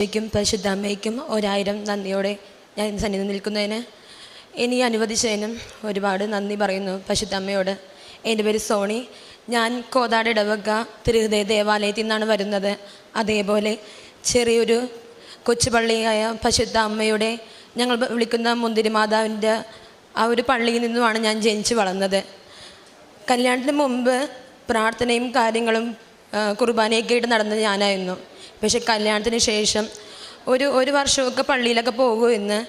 അമ്മയ്ക്കും പരിശുദ്ധ അമ്മയ്ക്കും ഒരായിരം നന്ദിയോടെ ഞാൻ സന്നിധി നിൽക്കുന്നതിന്. ഇനി അനുവദിച്ചതിനും ഒരുപാട് നന്ദി പറയുന്നു പരിശുദ്ധ അമ്മയോട്. എന്റെ പേര് സോണി. ഞാൻ കോതാട് ഇടവക തിരുഹൃദയ ദേവാലയത്തിൽ നിന്നാണ് വരുന്നത്. അതേപോലെ ചെറിയൊരു കൊച്ചുപള്ളിയായ പരിശുദ്ധ അമ്മയുടെ ഞങ്ങൾ വിളിക്കുന്ന മുന്തിരി മാതാവിന്റെ ആ ഒരു പള്ളിയിൽ നിന്നുമാണ് ഞാൻ ജനിച്ചു വളർന്നത്. കല്യാണത്തിന് മുമ്പ് പ്രാർത്ഥനയും കാര്യങ്ങളും കുർബാനയൊക്കെ ആയിട്ട് നടന്നത് ഞാനായിരുന്നു. പക്ഷെ കല്യാണത്തിന് ശേഷം ഒരു ഒരു വർഷമൊക്കെ പള്ളിയിലൊക്കെ പോകുമെന്ന്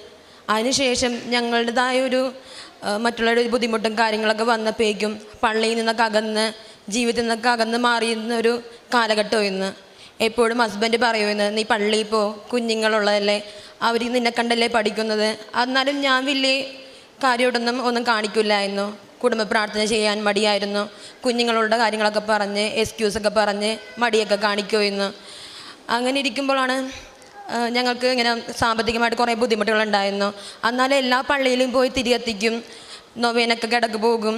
അതിനുശേഷം ഞങ്ങളുടേതായ ഒരു മറ്റുള്ളവരുടെ ബുദ്ധിമുട്ടും കാര്യങ്ങളൊക്കെ വന്നപ്പോഴേക്കും പള്ളിയിൽ നിന്നൊക്കെ അകന്ന് ജീവിതത്തിൽ നിന്നൊക്കെ അകന്ന് മാറിയുന്ന ഒരു കാലഘട്ടം ഇന്ന്. എപ്പോഴും ഹസ്ബൻഡ് പറയുമെന്ന് നീ പള്ളിയിൽ പോ കുഞ്ഞുങ്ങളുള്ളതല്ലേ? അവർ നിന്നെ കണ്ടല്ലേ പഠിക്കുന്നത്? എന്നാലും ഞാൻ വലിയ കാര്യമായിട്ടൊന്നും ഒന്നും കാണിക്കില്ലായിരുന്നു. കുടുംബ പ്രാർത്ഥന ചെയ്യാൻ മടിയായിരുന്നു. കുഞ്ഞുങ്ങളുടെ കാര്യങ്ങളൊക്കെ പറഞ്ഞ് എക്സ്ക്യൂസൊക്കെ പറഞ്ഞ് മടിയൊക്കെ കാണിക്കുമായിരുന്നു. അങ്ങനെ ഇരിക്കുമ്പോഴാണ് ഞങ്ങൾക്ക് ഇങ്ങനെ സാമ്പത്തികമായിട്ട് കുറേ ബുദ്ധിമുട്ടുകളുണ്ടായിരുന്നു. എന്നാലും എല്ലാ പള്ളിയിലും പോയി തിരികെത്തിക്കും നൊവേനൊക്കെ കിടക്ക് പോകും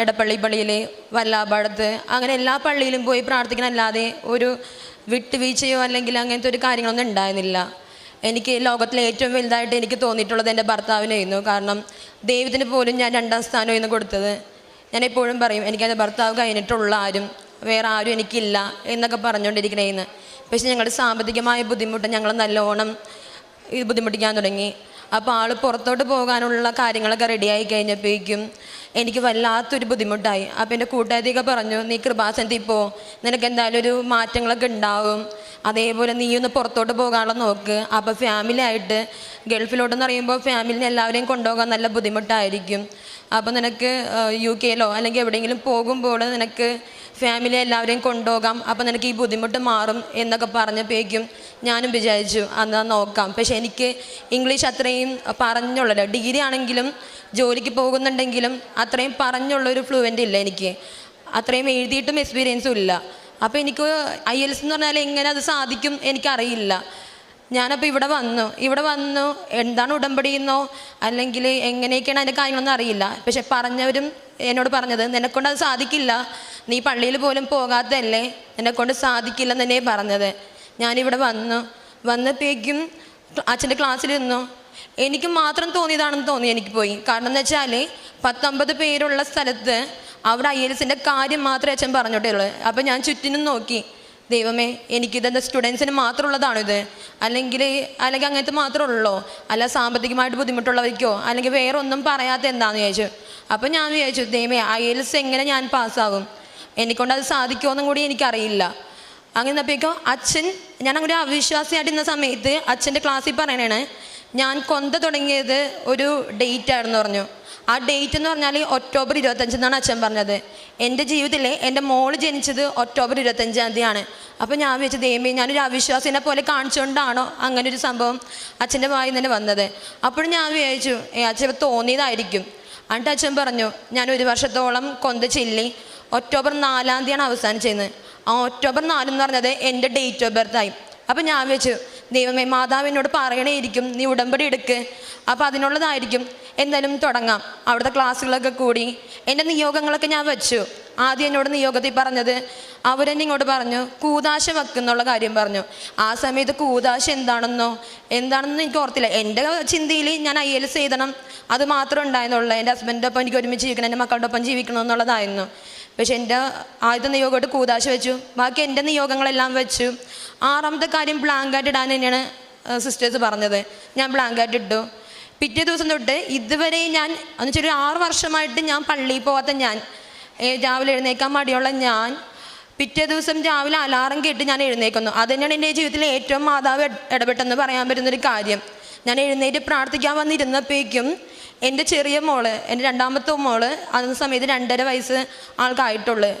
ഇടപ്പള്ളി പള്ളിയിൽ വല്ലാപാടത്ത്. അങ്ങനെ എല്ലാ പള്ളിയിലും പോയി പ്രാർത്ഥിക്കണമല്ലാതെ ഒരു വിട്ടുവീഴ്ചയോ അല്ലെങ്കിൽ അങ്ങനത്തെ ഒരു കാര്യങ്ങളൊന്നും ഉണ്ടായിരുന്നില്ല. എനിക്ക് ലോകത്തിലെ ഏറ്റവും വലുതായിട്ട് എനിക്ക് തോന്നിയിട്ടുള്ളത് എന്റെ ഭർത്താവിനായിരുന്നു. കാരണം ദൈവത്തിന് പോലും ഞാൻ രണ്ടാം സ്ഥാനമായിരുന്നു കൊടുത്തത്. ഞാൻ എപ്പോഴും പറയും എനിക്ക് എന്റെ ഭർത്താവ് കഴിഞ്ഞിട്ടുള്ള ആരും വേറെ ആരും എനിക്കില്ല എന്നൊക്കെ പറഞ്ഞുകൊണ്ടിരിക്കണേന്ന് പക്ഷെ ഞങ്ങളുടെ സാമ്പത്തികമായ ബുദ്ധിമുട്ട് ഞങ്ങൾ നല്ലോണം ഇത് ബുദ്ധിമുട്ടിക്കാൻ തുടങ്ങി. അപ്പോൾ ആൾ പുറത്തോട്ട് പോകാനുള്ള കാര്യങ്ങളൊക്കെ റെഡിയായി കഴിഞ്ഞപ്പോഴേക്കും എനിക്ക് വല്ലാത്തൊരു ബുദ്ധിമുട്ടായി. അപ്പോൾ എന്റെ കൂട്ടുകാരിയൊക്കെ പറഞ്ഞു നീ കൃപാസനത്തിൽ പോ. നിനക്ക് എന്തായാലും ഒരു മാറ്റങ്ങളൊക്കെ ഉണ്ടാവും. അതേപോലെ നീ ഒന്ന് പുറത്തോട്ട് പോകാനുള്ള നോക്ക്. അപ്പോൾ ഫാമിലി ആയിട്ട് ഗൾഫിലോട്ടെന്ന് പറയുമ്പോൾ ഫാമിലിനെ എല്ലാവരെയും കൊണ്ടുപോകാൻ നല്ല ബുദ്ധിമുട്ടായിരിക്കും. അപ്പോൾ നിനക്ക് യു കെയിലോ അല്ലെങ്കിൽ എവിടെയെങ്കിലും പോകുമ്പോൾ നിനക്ക് ഫാമിലി എല്ലാവരെയും കൊണ്ടുപോകാം. അപ്പം നിനക്ക് ഈ ബുദ്ധിമുട്ട് മാറും എന്നൊക്കെ പറഞ്ഞപ്പോഴേക്കും ഞാനും വിചാരിച്ചു എന്നാൽ നോക്കാം. പക്ഷെ എനിക്ക് ഇംഗ്ലീഷ് അത്രയും പറഞ്ഞുള്ളല്ലോ ഡിഗ്രി ആണെങ്കിലും ജോലിക്ക് പോകുന്നുണ്ടെങ്കിലും അത്രയും പറഞ്ഞുള്ളൊരു ഫ്ലുവന്റ് ഇല്ല എനിക്ക്. അത്രയും എഴുതിയിട്ടും എക്സ്പീരിയൻസും ഇല്ല. അപ്പോൾ എനിക്ക് ഐ എൽസ് എന്ന് പറഞ്ഞാൽ എങ്ങനെ അത് സാധിക്കും എനിക്കറിയില്ല. ഞാനപ്പോൾ ഇവിടെ വന്നു. ഇവിടെ വന്നു. എന്താണ് ഉടമ്പടി എന്നോ അല്ലെങ്കിൽ എങ്ങനെയൊക്കെയാണ് അതിന്റെ കാര്യങ്ങളൊന്നും അറിയില്ല. പക്ഷെ പറഞ്ഞവരും എന്നോട് പറഞ്ഞത് നിന്നെക്കൊണ്ട് അത് സാധിക്കില്ല. നീ പള്ളിയിൽ പോലും പോകാത്തതല്ലേ. നിന്നെക്കൊണ്ട് സാധിക്കില്ല എന്നെ പറഞ്ഞത്. ഞാനിവിടെ വന്നു. വന്നപ്പോഴേക്കും അച്ഛന്റെ ക്ലാസ്സിലിരുന്നു എനിക്ക് മാത്രം തോന്നിയതാണെന്ന് തോന്നി എനിക്ക് പോയി. കാരണം എന്ന് വെച്ചാൽ പത്തൊമ്പത് പേരുള്ള സ്ഥലത്ത് അവിടെ ഐ എൽ എസിന്റെ കാര്യം മാത്രമേ അച്ഛൻ പറഞ്ഞോട്ടേ ഉള്ളൂ അപ്പോൾ ഞാൻ ചുറ്റിനും നോക്കി. ദൈവമേ എനിക്കിതെന്താ സ്റ്റുഡൻസിന് മാത്രമുള്ളതാണോ ഇത് അല്ലെങ്കിൽ അല്ലെങ്കിൽ അങ്ങനത്തെ മാത്രമുള്ളോ? അല്ല സാമ്പത്തികമായിട്ട് ബുദ്ധിമുട്ടുള്ളവർക്കോ? അല്ലെങ്കിൽ വേറെ ഒന്നും പറയാത്ത എന്താണെന്ന് ചോദിച്ചു അപ്പം ഞാൻ വിചാരിച്ചു ദൈവമേ ഐ എൽസ് എങ്ങനെ ഞാൻ പാസ്സാകും? എനിക്കൊണ്ട് അത് സാധിക്കുമോന്നും കൂടി എനിക്കറിയില്ല. അങ്ങനെ അപ്പോഴേക്കും അച്ഛൻ ഞാൻ അങ്ങനെ അവിശ്വാസിയായിട്ട് ഇരുന്ന സമയത്ത് അച്ഛന്റെ ക്ലാസ്സിൽ പറയണേ ഞാൻ കൊന്ത തുടങ്ങിയത് ഒരു ഡേറ്റ് ആയിരുന്നു പറഞ്ഞു. ആ ഡേറ്റ് എന്ന് പറഞ്ഞാൽ ഒക്ടോബർ ഇരുപത്തഞ്ചെന്നാണ് അച്ഛൻ പറഞ്ഞത്. എന്റെ ജീവിതത്തിൽ എന്റെ മോൾ ജനിച്ചത് ഒക്ടോബർ ഇരുപത്തഞ്ചാം തീയതിയാണ്. അപ്പോൾ ഞാൻ വിളിച്ചത് ദൈവമേ ഞാനൊരു അവിശ്വാസിനെ പോലെ കാണിച്ചുകൊണ്ടാണോ അങ്ങനെ ഒരു സംഭവം അച്ഛന്റെ വായിൽ നിന്ന് വന്നത്? അപ്പോഴും ഞാൻ വിചാരിച്ചു ഏ അച്ഛൻ തോന്നിയതായിരിക്കും. എന്നിട്ട് അച്ഛൻ പറഞ്ഞു ഞാൻ ഒരു വർഷത്തോളം കൊന്ത ചില്ലി ഒക്ടോബർ നാലാം തീയതിയാണ് അവസാനിച്ചത് ആ ഒക്ടോബർ നാലെന്ന് പറഞ്ഞത് എന്റെ ഡേറ്റ് ഓഫ് ബർത്ത് ആയി. അപ്പം ഞാൻ വെച്ചു ദൈവമേ മാതാവ് എന്നോട് പറയണേയിരിക്കും നീ ഉടമ്പടി എടുക്ക്. അപ്പോൾ അതിനുള്ളതായിരിക്കും. എന്തായാലും തുടങ്ങാം. അവിടുത്തെ ക്ലാസ്സുകളൊക്കെ കൂടി. എന്റെ നിയോഗങ്ങളൊക്കെ ഞാൻ വെച്ചു. ആദ്യം എന്നോട് നിയോഗത്തിൽ പറഞ്ഞത് അവരെന്നെ ഇങ്ങോട്ട് പറഞ്ഞു കൂതാശ വെക്കുന്നുള്ള കാര്യം പറഞ്ഞു. ആ സമയത്ത് കൂതാശ എന്താണെന്നോ എന്താണെന്ന് എനിക്ക് ഓർത്തില്ല. എന്റെ ചിന്തയിൽ ഞാൻ ഐ എൽ എസ് എഴുതണം. അത് മാത്രം ഉണ്ടായിരുന്നുള്ളൂ. എന്റെ ഹസ്ബൻഡിന്റെ ഒപ്പം എനിക്ക് ഒരുമിച്ച് ജീവിക്കണം. എന്റെ മക്കളുടെ ഒപ്പം ജീവിക്കണം എന്നുള്ളതായിരുന്നു. പക്ഷെ എന്റെ ആദ്യത്തെ നിയോഗമായിട്ട് കൂതാശ വെച്ചു. ബാക്കി എന്റെ നിയോഗങ്ങളെല്ലാം വെച്ചു. ആറാമത്തെ കാര്യം ബ്ലാങ്കായിട്ട് ഇടാൻ തന്നെയാണ് സിസ്റ്റേഴ്സ് പറഞ്ഞത്. ഞാൻ ബ്ലാങ്കായിട്ട് ഇട്ടു. പിറ്റേ ദിവസം തൊട്ട് ഇതുവരെ ഞാൻ എന്ന് വെച്ചാൽ ഒരു ആറ് വർഷമായിട്ട് ഞാൻ പള്ളിയിൽ പോകാത്ത ഞാൻ. രാവിലെ എഴുന്നേക്കാൻ മടിയുള്ള ഞാൻ. പിറ്റേ ദിവസം രാവിലെ അലാറം കേട്ട് ഞാൻ എഴുന്നേക്കുന്നു. അത് തന്നെയാണ് എന്റെ ജീവിതത്തിലെ ഏറ്റവും മാതാവ് ഇട- ഇടപെട്ടെന്ന് പറയാൻ പറ്റുന്നൊരു കാര്യം. ഞാൻ എഴുന്നേറ്റ് പ്രാർത്ഥിക്കാൻ വന്നിരുന്നപ്പോഴേക്കും എന്റെ ചെറിയ മോൾ എന്റെ രണ്ടാമത്തെ മോൾ അന്ന സമയത്ത് രണ്ടര വയസ്സ് ആൾക്കായിട്ടുള്ളു.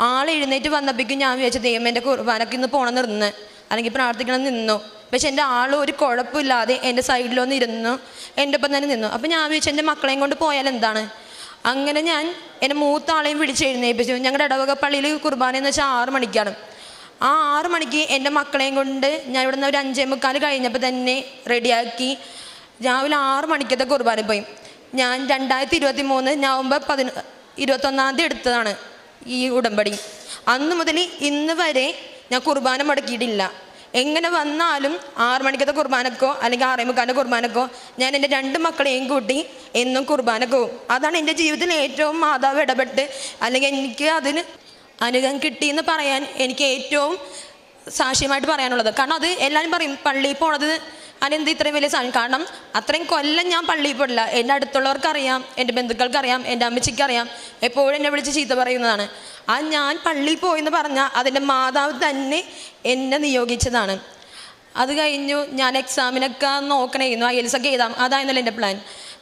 ആൾ എഴുന്നേറ്റ് വന്നപ്പോഴേക്കും ഞാൻ വിചാരിച്ചു ദൈവം എന്റെ കുർബാനക്ക് ഇന്ന് പോകണം നിന്ന് അല്ലെങ്കിൽ പ്രാർത്ഥിക്കണം നിന്നു. പക്ഷെ എന്റെ ആൾ ഒരു കുഴപ്പമില്ലാതെ എന്റെ സൈഡിലൊന്ന് ഇരുന്നു. എന്റെ ഒപ്പം തന്നെ നിന്നു. അപ്പം ഞാൻ വിചാരിച്ചു എന്റെ മക്കളെയും കൊണ്ട് പോയാൽ എന്താണ്? അങ്ങനെ ഞാൻ എന്റെ മൂത്ത ആളെയും വിളിച്ച് എഴുന്നേൽപ്പിച്ചു ഞങ്ങളുടെ ഇടവക പള്ളിയിൽ കുർബാന എന്ന് വെച്ചാൽ ആറ് മണിക്കാണ്. ആ ആറ് മണിക്ക് എന്റെ മക്കളെയും കൊണ്ട് ഞാൻ ഇവിടെ നിന്ന് ഒരു അഞ്ചേ മുക്കാൽ കഴിഞ്ഞപ്പോൾ തന്നെ റെഡിയാക്കി രാവിലെ ആറ് മണിക്കത്തെ കുർബാന പോയി. ഞാൻ രണ്ടായിരത്തി ഇരുപത്തി മൂന്ന് നവംബർ പതിന ഇരുപത്തൊന്നാം തീയതി എടുത്തതാണ് ഈ ഉടമ്പടി. അന്ന് മുതൽ ഇന്ന് വരെ ഞാൻ കുർബാന മുടക്കിയിട്ടില്ല. എങ്ങനെ വന്നാലും ആറ് മണിക്കത്തെ കുർബാനക്കോ അല്ലെങ്കിൽ ആറേ മുക്കാലിന്റെ കുർബാനക്കോ ഞാൻ എന്റെ രണ്ട് മക്കളെയും കൂട്ടി എന്നും കുർബാനക്കോ അതാണ് എന്റെ ജീവിതത്തിൽ ഏറ്റവും മാതാവ് ഇടപെട്ട് അല്ലെങ്കിൽ എനിക്ക് അതിന് അനുഗ്രഹം കിട്ടിയെന്ന് പറയാൻ എനിക്ക് ഏറ്റവും സാക്ഷ്യമായിട്ട് പറയാനുള്ളത്. കാരണം അത് എല്ലാവരും പറയും പള്ളിയിൽ പോണത് അതെന്ത് ഇത്രയും വലിയ സാധനം? കാരണം അത്രയും കൊല്ലം ഞാൻ പള്ളിയിൽ പോയില്ല എന്റെ അടുത്തുള്ളവർക്കറിയാം എന്റെ ബന്ധുക്കൾക്കറിയാം എന്റെ അമ്മച്ചിക്കറിയാം. എപ്പോഴും എന്നെ വിളിച്ച് ചീത്ത പറയുന്നതാണ്. ആ ഞാൻ പള്ളിയിൽ പോയെന്ന് പറഞ്ഞാൽ അതിന്റെ മാതാവ് തന്നെ എന്നെ നിയോഗിച്ചതാണ്. അത് കഴിഞ്ഞു ഞാൻ എക്സാമിനൊക്കെ നോക്കണേന്നു ഐ എൽസ് ഒക്കെ എഴുതാം. അതായിരുന്നല്ലോ എന്റെ പ്ലാൻ.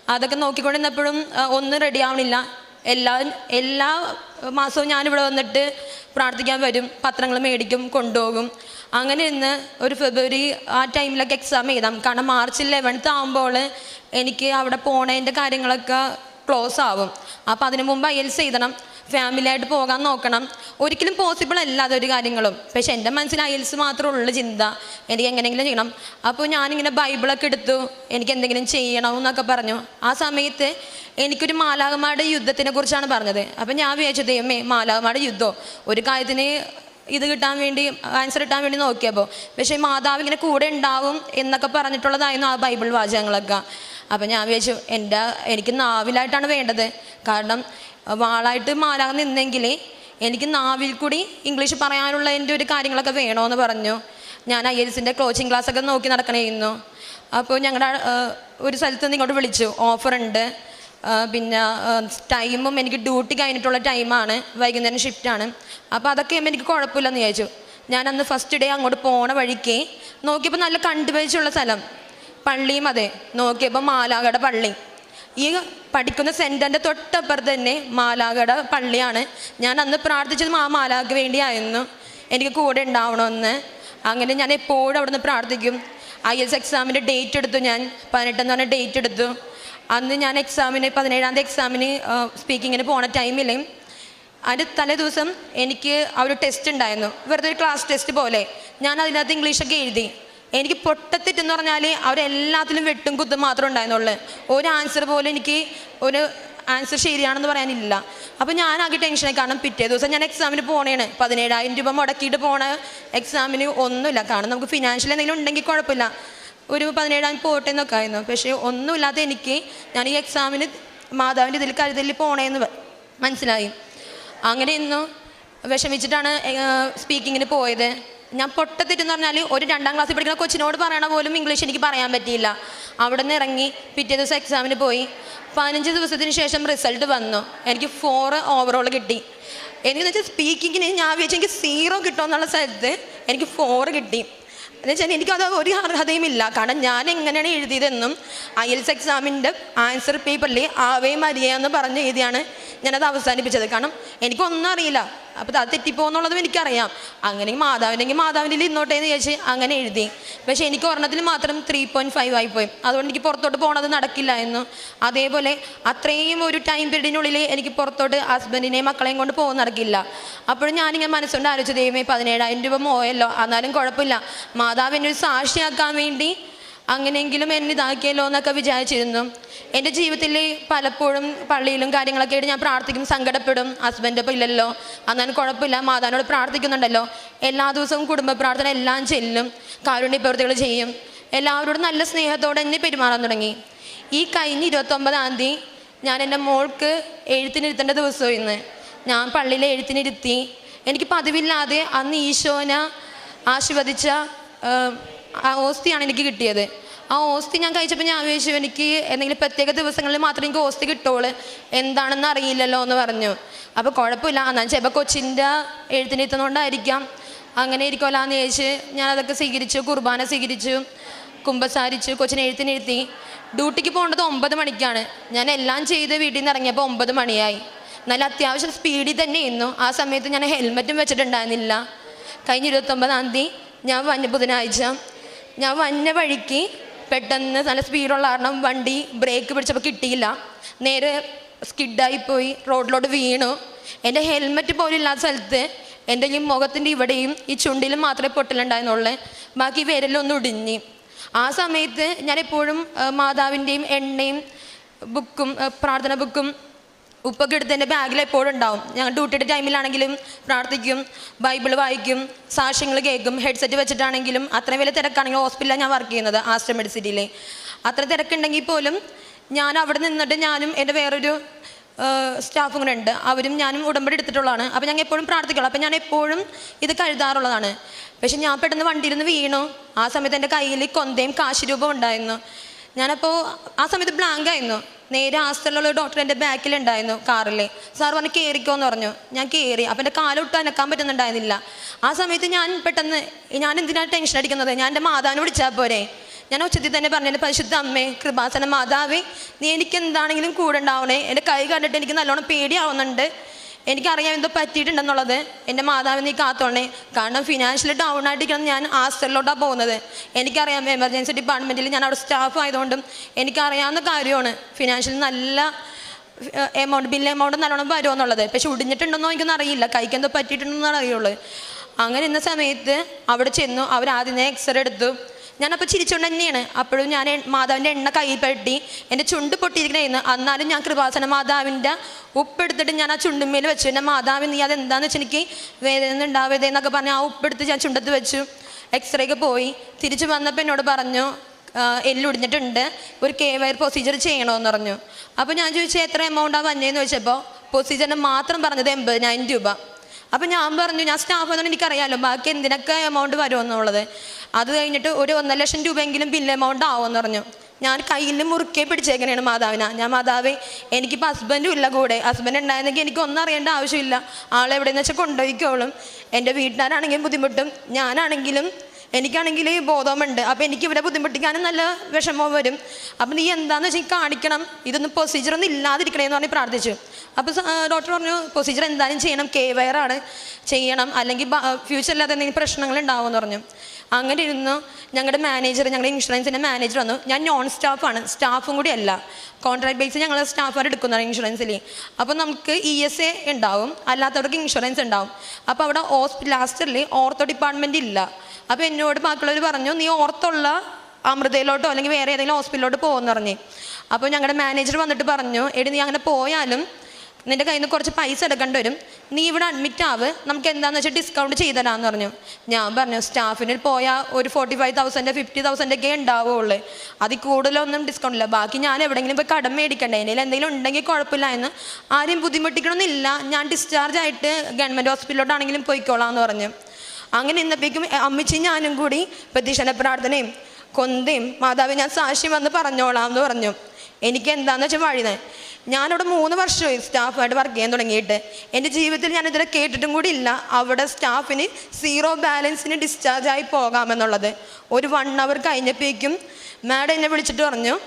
അതൊക്കെ നോക്കിക്കൊണ്ടിരുന്നപ്പോഴും ഒന്നും റെഡി ആവണില്ല. എല്ലാ എല്ലാ മാസവും ഞാനിവിടെ വന്നിട്ട് പ്രാർത്ഥിക്കാൻ വരും. പത്രങ്ങൾ മേടിക്കും കൊണ്ടുപോകും. അങ്ങനെ ഇന്ന് ഒരു ഫെബ്രുവരി ആ ടൈമിലൊക്കെ എക്സാം എഴുതാം. കാരണം മാർച്ച് ലെവൻത്ത് ആകുമ്പോൾ എനിക്ക് അവിടെ പോണതിന്റെ കാര്യങ്ങളൊക്കെ ക്ലോസ് ആവും. അപ്പോൾ അതിനു മുമ്പ് ഐ എൽസ് എഴുതണം. ഫാമിലിയായിട്ട് പോകാൻ നോക്കണം. ഒരിക്കലും പോസിബിൾ അല്ല അതൊരു കാര്യങ്ങളും. പക്ഷെ എന്റെ മനസ്സിൽ അയൽസ് മാത്രമേ ഉള്ളൂ ചിന്ത. എനിക്ക് എങ്ങനെയെങ്കിലും ചെയ്യണം. അപ്പോൾ ഞാനിങ്ങനെ ബൈബിളൊക്കെ എടുത്തു. എനിക്ക് എന്തെങ്കിലും ചെയ്യണം എന്നൊക്കെ പറഞ്ഞു. ആ സമയത്ത് എനിക്കൊരു മാലാകമാരുടെ യുദ്ധത്തിനെ കുറിച്ചാണ് പറഞ്ഞത്. അപ്പം ഞാൻ വിചാരിച്ചു ദൈവമേ മാലാകമാരുടെ യുദ്ധം. ഒരു കാര്യത്തിന് ഇത് കിട്ടാൻ വേണ്ടി ആൻസർ കിട്ടാൻ വേണ്ടി നോക്കിയപ്പോൾ പക്ഷേ മാതാവ് ഇങ്ങനെ കൂടെ ഉണ്ടാവും എന്നൊക്കെ പറഞ്ഞിട്ടുള്ളതായിരുന്നു ആ ബൈബിൾ വാചകങ്ങളൊക്കെ. അപ്പം ഞാൻ വിചാരിച്ചു എന്റെ എനിക്ക് നാവിലായിട്ടാണ് വേണ്ടത്. കാരണം വാളായിട്ട് മാലാകെ നിന്നെങ്കിൽ എനിക്ക് നാവിൽ കൂടി ഇംഗ്ലീഷ് പറയാനുള്ള എന്റെ ഒരു കാര്യങ്ങളൊക്കെ വേണമെന്ന് പറഞ്ഞു. ഞാൻ ഐ എൽസിന്റെ ക്ലോച്ചിങ് ക്ലാസ്സൊക്കെ നോക്കി നടക്കണമായിരുന്നു അപ്പോൾ ഞങ്ങളുടെ ഒരു സ്ഥലത്ത് നിന്ന് ഇങ്ങോട്ട് വിളിച്ചു. ഓഫറുണ്ട് പിന്നെ ടൈമും എനിക്ക് ഡ്യൂട്ടി കഴിഞ്ഞിട്ടുള്ള ടൈമാണ് വൈകുന്നേരം ഷിഫ്റ്റാണ് അപ്പോൾ അതൊക്കെ എനിക്ക് കുഴപ്പമില്ലെന്ന് വിചാരിച്ചു. ഞാൻ അന്ന് ഫസ്റ്റ് ഡേ അങ്ങോട്ട് പോണ വഴിക്ക് നോക്കിയപ്പോൾ നല്ല കണ്ടുപിടിച്ചുള്ള സ്ഥലം. പള്ളിയും അതെ. നോക്കിയപ്പോൾ മാലാകട പള്ളി. ഈ പഠിക്കുന്ന സെന്ററിന്റെ തൊട്ടപ്പുറത്ത് തന്നെ മാലാകട പള്ളിയാണ്. ഞാൻ അന്ന് പ്രാർത്ഥിച്ചത് ആ മാലാക്ക് വേണ്ടിയായിരുന്നു. എനിക്ക് കൂടെ ഉണ്ടാവണമെന്ന്. അങ്ങനെ ഞാൻ എപ്പോഴും അവിടുന്ന് പ്രാർത്ഥിക്കും. ഐ എസ് എക്സാമിന്റെ ഡേറ്റ് എടുത്തു ഞാൻ. പതിനെട്ടെന്ന് പറഞ്ഞ ഡേറ്റ് എടുത്തു. അന്ന് ഞാൻ എക്സാമിന് പതിനേഴാം തീയതി എക്സാമിന് സ്പീക്കിങ്ങിന് പോണ ടൈമിൽ അതിന്റെ തലേ ദിവസം എനിക്ക് ആ ഒരു ടെസ്റ്റ് ഉണ്ടായിരുന്നു. വെറുതെ ഒരു ക്ലാസ് ടെസ്റ്റ് പോലെ. ഞാൻ അതിനകത്ത് ഇംഗ്ലീഷൊക്കെ എഴുതി. എനിക്ക് പൊട്ടത്തിറ്റെന്ന് പറഞ്ഞാൽ അവരെല്ലാത്തിലും വെട്ടും കുത്തും മാത്രമേ ഉണ്ടായിരുന്നുള്ളൂ. ഒരു ആൻസർ പോലെ എനിക്ക് ഒരു ആൻസർ ശരിയാണെന്ന് പറയാനില്ല. അപ്പോൾ ഞാൻ ആകെ ടെൻഷനായി കാരണം പിറ്റേ ദിവസം ഞാൻ എക്സാമിന് പോണേണ്. പതിനേഴായിരം രൂപ മുടക്കിയിട്ട് പോണ എക്സാമിന് ഒന്നുമില്ല. കാരണം നമുക്ക് ഫിനാൻഷ്യൽ എന്തെങ്കിലും ഉണ്ടെങ്കിൽ കുഴപ്പമില്ല. ഒരു പതിനേഴാം പോട്ടെ എന്നൊക്കെ ആയിരുന്നു. പക്ഷേ ഒന്നുമില്ലാതെ എനിക്ക് ഞാൻ ഈ എക്സാമിന് മാതാവിന്റെ ഇതിൽ കരുതലിൽ പോണേന്ന് മനസ്സിലായി. അങ്ങനെ ഇന്നു വിഷമിച്ചിട്ടാണ് സ്പീക്കിങ്ങിന് പോയത്. ഞാൻ പൊട്ടത്തിട്ടെന്ന് പറഞ്ഞാൽ ഒരു രണ്ടാം ക്ലാസ്സിൽ പഠിക്കുന്ന കൊച്ചിനോട് പറയണ പോലും ഇംഗ്ലീഷ് എനിക്ക് പറയാൻ പറ്റിയില്ല. അവിടെ നിന്ന് ഇറങ്ങി പിറ്റേ ദിവസം എക്സാമിന് പോയി. പതിനഞ്ച് ദിവസത്തിന് ശേഷം റിസൾട്ട് വന്നു. എനിക്ക് ഫോർ ഓവറോൾ കിട്ടി. എനിക്കെന്ന് വെച്ചാൽ സ്പീക്കിങ്ങിന് ഞാൻ വിചാരിച്ചു എനിക്ക് സീറോ കിട്ടുമെന്നുള്ള സ്ഥലത്ത് എനിക്ക് ഫോർ കിട്ടി. എന്നുവെച്ചാൽ എനിക്കത് ഒരു അർഹതയും ഇല്ല കാരണം ഞാൻ എങ്ങനെയാണ് എഴുതിയതെന്നും ഐ എൽസ് എക്സാമിന്റെ ആൻസർ പേപ്പറിൽ ആവേ മരിയ എന്ന് പറഞ്ഞ് എഴുതിയാണ് ഞാനത് അവസാനിപ്പിച്ചത്. കാരണം എനിക്കൊന്നും അറിയില്ല. അപ്പോൾ അത് തെറ്റിപ്പോന്നുള്ളതും എനിക്കറിയാം. അങ്ങനെ മാതാവിനെങ്കിൽ മാതാവിന്റെ ഇന്നോട്ടേ എന്ന് ചോദിച്ച് അങ്ങനെ എഴുതി. പക്ഷേ എനിക്ക് ഒരെണ്ണത്തിൽ മാത്രം ത്രീ പോയിന്റ് ഫൈവ് ആയിപ്പോയി അതുകൊണ്ട് എനിക്ക് പുറത്തോട്ട് പോകണത് നടക്കില്ലായിരുന്നു അതേപോലെ അത്രയും ഒരു ടൈം പീരീഡിനുള്ളിൽ എനിക്ക് പുറത്തോട്ട് ഹസ്ബൻഡിനെയും മക്കളെയും കൊണ്ട് പോകുന്ന നടക്കില്ല. അപ്പോഴും ഞാനിങ്ങനെ മനസ്സുകൊണ്ട് ആലോചിച്ചു ദൈവമേ പതിനേഴായിരം രൂപ പോയല്ലോ എന്നാലും കുഴപ്പമില്ല. മാതാവ് എന്നെ ഒരു സാക്ഷിയാക്കാൻ വേണ്ടി അങ്ങനെയെങ്കിലും എന്നെ ഇതാക്കിയല്ലോ എന്നൊക്കെ വിചാരിച്ചിരുന്നു. എന്റെ ജീവിതത്തിൽ പലപ്പോഴും പള്ളിയിലും കാര്യങ്ങളൊക്കെ ആയിട്ട് ഞാൻ പ്രാർത്ഥിക്കും സങ്കടപ്പെടും. ഹസ്ബൻഡ് ഇപ്പോൾ ഇല്ലല്ലോ. അന്നാലും കുഴപ്പമില്ല. മാതാവിനോട് പ്രാർത്ഥിക്കുന്നുണ്ടല്ലോ. എല്ലാ ദിവസവും കുടുംബ പ്രാർത്ഥന എല്ലാം ചെല്ലും. കാരുണ്യ പ്രവൃത്തികൾ ചെയ്യും. എല്ലാവരോടും നല്ല സ്നേഹത്തോടെ എന്നെ പെരുമാറാൻ തുടങ്ങി. ഈ കഴിഞ്ഞ ഇരുപത്തൊമ്പതാം തീയതി ഞാൻ എന്റെ മോൾക്ക് എഴുത്തിനിരുത്തേണ്ട ദിവസം ഇന്ന്. ഞാൻ പള്ളിയിൽ എഴുത്തിനിരുത്തി. എനിക്ക് പതിവില്ലാതെ അന്ന് ഈശോനെ ആശീർവദിച്ച ആ ഓസ്തിയാണ് എനിക്ക് കിട്ടിയത്. ആ ഓസ്തി ഞാൻ കഴിച്ചപ്പോൾ ഞാൻ വിചാരിച്ചു എനിക്ക് എന്തെങ്കിലും പ്രത്യേക ദിവസങ്ങളിൽ മാത്രമേ എനിക്ക് ഓസ്തി കിട്ടുള്ളൂ എന്താണെന്ന് അറിയില്ലല്ലോ എന്ന് പറഞ്ഞു. അപ്പോൾ കുഴപ്പമില്ല. എന്നാൽ ചിലപ്പോൾ കൊച്ചിന്റെ എഴുത്തിനിരുത്തുന്നതുകൊണ്ടായിരിക്കാം അങ്ങനെ ഇരിക്കുമല്ലോ എന്ന് ചോദിച്ച് ഞാനതൊക്കെ സ്വീകരിച്ചു കുർബാന സ്വീകരിച്ചു കുമ്പസാരിച്ചു കൊച്ചിനെ എഴുത്തിനിരുത്തി ഡ്യൂട്ടിക്ക് പോകേണ്ടത് ഒമ്പത് മണിക്കാണ്. ഞാൻ എല്ലാം ചെയ്ത് വീട്ടിൽ നിന്ന് ഇറങ്ങിയപ്പോൾ ഒമ്പത് മണിയായി. നല്ല അത്യാവശ്യം സ്പീഡിൽ തന്നെ ഇരുന്നു ആ സമയത്ത് ഞാൻ ഹെൽമെറ്റും വെച്ചിട്ടുണ്ടായിരുന്നില്ല. കഴിഞ്ഞ ഇരുപത്തൊമ്പതാം തീയതി ഞാൻ വന്ന ബുധനാഴ്ച ഞാൻ വന്ന വഴിക്ക് പെട്ടെന്ന് നല്ല സ്പീഡുള്ള കാരണം വണ്ടി ബ്രേക്ക് പിടിച്ചപ്പോൾ കിട്ടിയില്ല. നേരെ സ്കിഡായി പോയി റോഡിലോട്ട് വീണു. എന്റെ ഹെൽമെറ്റ് പോലും ഇല്ലാത്ത സ്ഥലത്ത് എന്റെ ഈ മുഖത്തിന്റെ ഇവിടെയും ഈ ചുണ്ടിലും മാത്രമേ പൊട്ടലുണ്ടായിരുന്നുള്ളൂ. ബാക്കി വിരലൊന്നും ഇടിഞ്ഞ് ആ സമയത്ത് ഞാൻ എപ്പോഴും മാതാവിന്റെയും എണ്ണയും ബുക്കും പ്രാർത്ഥന ബുക്കും ഉപ്പൊക്കെ എടുത്ത് എന്റെ ബാഗിൽ എപ്പോഴും ഉണ്ടാവും. ഞങ്ങൾ ഡ്യൂട്ടിയുടെ ടൈമിലാണെങ്കിലും പ്രാർത്ഥിക്കും ബൈബിൾ വായിക്കും സാക്ഷ്യങ്ങൾ കേൾക്കും ഹെഡ്സെറ്റ് വെച്ചിട്ടാണെങ്കിലും അത്രയും വലിയ തിരക്കാണെങ്കിൽ ഹോസ്പിറ്റലിലാണ് ഞാൻ വർക്ക് ചെയ്യുന്നത് ആസ്റ്റർ മെഡിസിറ്റിയിൽ അത്ര തിരക്കുണ്ടെങ്കിൽ പോലും ഞാൻ അവിടെ നിന്നിട്ട് ഞാനും എന്റെ വേറൊരു സ്റ്റാഫും കൂടെ ഉണ്ട്. അവരും ഞാനും ഉടമ്പടി എടുത്തിട്ടുള്ളതാണ്. അപ്പോൾ ഞങ്ങൾ എപ്പോഴും പ്രാർത്ഥിക്കുള്ളൂ അപ്പോൾ ഞാൻ എപ്പോഴും ഇത് കഴുതാറുള്ളതാണ് പക്ഷെ ഞാൻ പെട്ടെന്ന് വണ്ടിയിൽ നിന്ന് വീണു. ആ സമയത്ത് എന്റെ കയ്യിൽ കൊന്തയും കാശ് രൂപം ഉണ്ടായിരുന്നു. ഞാനപ്പോൾ ആ സമയത്ത് ബ്ലാങ്ക് ആയിരുന്നു. നേരെ ഒരു ഡോക്ടർ എന്റെ ബാക്കിലുണ്ടായിരുന്നു കാറിൽ സാർ പറഞ്ഞു കയറിക്കോ എന്ന് പറഞ്ഞു. ഞാൻ കയറി അപ്പം എന്റെ കാലൊട്ട് അനക്കാൻ പറ്റുന്നുണ്ടായിരുന്നില്ല. ആ സമയത്ത് ഞാൻ പെട്ടെന്ന് ഞാൻ എന്തിനാണ് ടെൻഷൻ അടിക്കുന്നത്? ഞാൻ എന്റെ മാതാവിനെ വിളിച്ചാൽ പോരെ. ഞാൻ ഉച്ചത്തിൽ തന്നെ പറഞ്ഞു എന്റെ പരിശുദ്ധ അമ്മേ കൃപാസന മാതാവേ നീ എനിക്ക് എന്താണെങ്കിലും കൂടെ ഉണ്ടാവണേ. എന്റെ കൈ കണ്ടിട്ട് എനിക്ക് നല്ലോണം പേടിയാവുന്നുണ്ട്. എനിക്കറിയാം എന്തോ പറ്റിയിട്ടുണ്ടെന്നുള്ളത്. എന്റെ മാതാവ് നീ കാത്തോണേ. കാരണം ഫിനാൻഷ്യൽ ഡൗൺ ആയിട്ടിരിക്കണം ഞാൻ ഹാസ്റ്റലിലോട്ടാണ് പോകുന്നത്. എനിക്കറിയാം എമർജൻസി ഡിപ്പാർട്ട്മെന്റിൽ ഞാൻ അവിടെ സ്റ്റാഫ് ആയതുകൊണ്ടും എനിക്കറിയാവുന്ന കാര്യമാണ്. ഫിനാൻഷ്യൽ നല്ല എമൗണ്ട് ബില്ല് എമൗണ്ട് നല്ലോണം വരുമെന്നുള്ളത് പക്ഷെ ഒടിഞ്ഞിട്ടുണ്ടെന്നോ എനിക്കൊന്നും അറിയില്ല. കൈക്ക് എന്തോ പറ്റിയിട്ടുണ്ടെന്നോ അറിയുള്ളൂ. അങ്ങനെ ഇന്ന സമയത്ത് അവിടെ ചെന്നു. അവർ ആദ്യമേ എക്സ്റേ എടുത്തു. ഞാനപ്പോൾ ചിരിച്ചുകൊണ്ട് തന്നെയാണ്. അപ്പോഴും ഞാൻ മാതാവിന്റെ എണ്ണ കയ്യിൽ പെട്ടി എന്റെ ചുണ്ട് പൊട്ടിയിരിക്കണേന്ന് എന്നാലും ഞാൻ കൃപാസന മാതാവിന്റെ ഉപ്പെടുത്തിട്ട് ഞാൻ ആ ചുണ്ടുമേൽ വെച്ചു. എന്റെ മാതാവ് നീ അതെന്താന്ന് വെച്ചാൽ എനിക്ക് വേദന ഉണ്ടാവരുത് എന്നൊക്കെ പറഞ്ഞ് ആ ഉപ്പെടുത്ത് ഞാൻ ചുണ്ടത്ത് വെച്ചു. എക്സ്റേക്ക് പോയി. തിരിച്ചു വന്നപ്പോൾ എന്നോട് പറഞ്ഞു എല്ലൊടിഞ്ഞിട്ടുണ്ട് ഒരു കെ വയർ പ്രൊസീജിയർ ചെയ്യണമെന്ന് പറഞ്ഞു. അപ്പോൾ ഞാൻ ചോദിച്ചു എത്ര എമൗണ്ടാണ് വന്നതെന്ന് ചോദിച്ചപ്പോൾ പ്രൊസീജിയറിന് മാത്രം പറഞ്ഞത് എൺപതിനായിരം രൂപ. അപ്പം ഞാൻ പറഞ്ഞു ഞാൻ സ്റ്റാഫ് ആയതുകൊണ്ട് എനിക്കറിയാമല്ലോ ബാക്കി എന്തിനൊക്കെ എമൗണ്ട് വരുമെന്നുള്ളത് അത് കഴിഞ്ഞിട്ട് ഒരു ഒന്നര ലക്ഷം രൂപയെങ്കിലും ബില്ല് എമൗണ്ട് ആവുമെന്ന് പറഞ്ഞു. ഞാൻ കയ്യിൽ മുറുക്കെ പിടിച്ചേക്കണേണ് മാതാവിന. ഞാൻ മാതാവേ എനിക്കിപ്പോൾ ഹസ്ബൻഡും ഇല്ല കൂടെ. ഹസ്ബൻഡ് ഉണ്ടായിരുന്നെങ്കിൽ എനിക്ക് ഒന്നും അറിയേണ്ട ആവശ്യമില്ല. ആളെവിടെയെന്ന് വെച്ചാൽ കൊണ്ടുപോയിക്കോളും. എന്റെ വീട്ടുകാരാണെങ്കിലും ബുദ്ധിമുട്ടും. ഞാനാണെങ്കിലും എനിക്കാണെങ്കിൽ ബോധമുണ്ട്. അപ്പോൾ എനിക്ക് ഇവിടെ ബുദ്ധിമുട്ടിക്കാനും നല്ല വിഷമം വരും. അപ്പം നീ എന്താണെന്ന് വെച്ചാൽ കാണിക്കണം. ഇതൊന്നും പ്രൊസീജിയറൊന്നും ഇല്ലാതിരിക്കണേ എന്ന് പറഞ്ഞ് പ്രാർത്ഥിച്ചു. അപ്പോൾ ഡോക്ടർ പറഞ്ഞു പ്രൊസീജിയർ എന്തായാലും ചെയ്യണം. കെ വയറാണ് ചെയ്യണം. അല്ലെങ്കിൽ ഫ്യൂച്ചറിൽ അത് എന്തെങ്കിലും പ്രശ്നങ്ങൾ ഉണ്ടാവുമെന്ന് പറഞ്ഞു. അങ്ങനെ ഇരുന്ന് ഞങ്ങളുടെ മാനേജർ ഞങ്ങളുടെ ഇൻഷുറൻസിന്റെ മാനേജർ വന്നു. ഞാൻ നോൺ സ്റ്റാഫാണ് സ്റ്റാഫും കൂടി അല്ല. കോൺട്രാക്ട് ബേസിൽ ഞങ്ങൾ സ്റ്റാഫാർ എടുക്കുന്നതാണ് ഇൻഷുറൻസിൽ അപ്പോൾ നമുക്ക് ഇ എസ് എ ഉണ്ടാവും അല്ലാത്തവർക്ക് ഇൻഷുറൻസ് ഉണ്ടാവും അപ്പോൾ അവിടെ ഹോസ്പിറ്റൽ ലാസ്റ്ററിൽ ഓർത്തോ ഡിപ്പാർട്ട്മെന്റ് ഇല്ല. അപ്പോൾ എന്നോട് ബാക്കിയുള്ളവർ പറഞ്ഞു നീ ഓർത്തുള്ള അമൃതയിലോട്ടോ അല്ലെങ്കിൽ വേറെ ഏതെങ്കിലും ഹോസ്പിറ്റലിലോട്ട് പോകുമെന്ന് പറഞ്ഞു. അപ്പോൾ ഞങ്ങളുടെ മാനേജർ വന്നിട്ട് പറഞ്ഞു എടി നീ അങ്ങനെ പോയാലും നിന്റെ കയ്യിൽ നിന്ന് കുറച്ച് പൈസ എടുക്കേണ്ടി വരും. നീ ഇവിടെ അഡ്മിറ്റ് ആവ്. നമുക്ക് എന്താണെന്ന് വെച്ചാൽ ഡിസ്കൗണ്ട് ചെയ്തരാന്ന് പറഞ്ഞു. ഞാൻ പറഞ്ഞു സ്റ്റാഫിന് പോയാൽ ഒരു forty five thousand fifty thousand ഒക്കെ ഉണ്ടാവുള്ളൂ. അതിൽ കൂടുതലൊന്നും ഡിസ്കൗണ്ട് ഇല്ല. ബാക്കി ഞാൻ എവിടെയെങ്കിലും പോയി കടം മേടിക്കണ്ടേ? എന്നെ എന്തെങ്കിലും ഉണ്ടെങ്കിൽ കുഴപ്പമില്ല എന്ന് ആരെയും ബുദ്ധിമുട്ടിക്കണമെന്നില്ല ഞാൻ ഡിസ്ചാർജ് ആയിട്ട് ഗവൺമെന്റ് ഹോസ്പിറ്റലിലോട്ടാണെങ്കിലും പോയിക്കോളാം എന്ന് പറഞ്ഞു. അങ്ങനെ ഇന്നപ്പേക്കും അമ്മച്ചി ഞാനും കൂടി പ്രതീക്ഷണ പ്രാർത്ഥനയും കൊന്തയും മാതാവ് ഞാൻ സാക്ഷ്യം വന്ന് പറഞ്ഞോളാം എന്ന് പറഞ്ഞു. എനിക്ക് എന്താണെന്ന് വെച്ചാൽ വഴിനെ. ഞാനിവിടെ മൂന്ന് വർഷമായി സ്റ്റാഫായിട്ട് വർക്ക് ചെയ്യാൻ തുടങ്ങിയിട്ട്. എന്റെ ജീവിതത്തിൽ ഞാൻ ഇതിനെ കേട്ടിട്ടും കൂടി ഇല്ല. അവിടെ സ്റ്റാഫിന് സീറോ ബാലൻസിന് ഡിസ്ചാർജ് ആയി പോകാമെന്നുള്ളത് ഒരു വൺ അവർ കഴിഞ്ഞപ്പോഴേക്കും മാഡം എന്നെ വിളിച്ചിട്ട് പറഞ്ഞു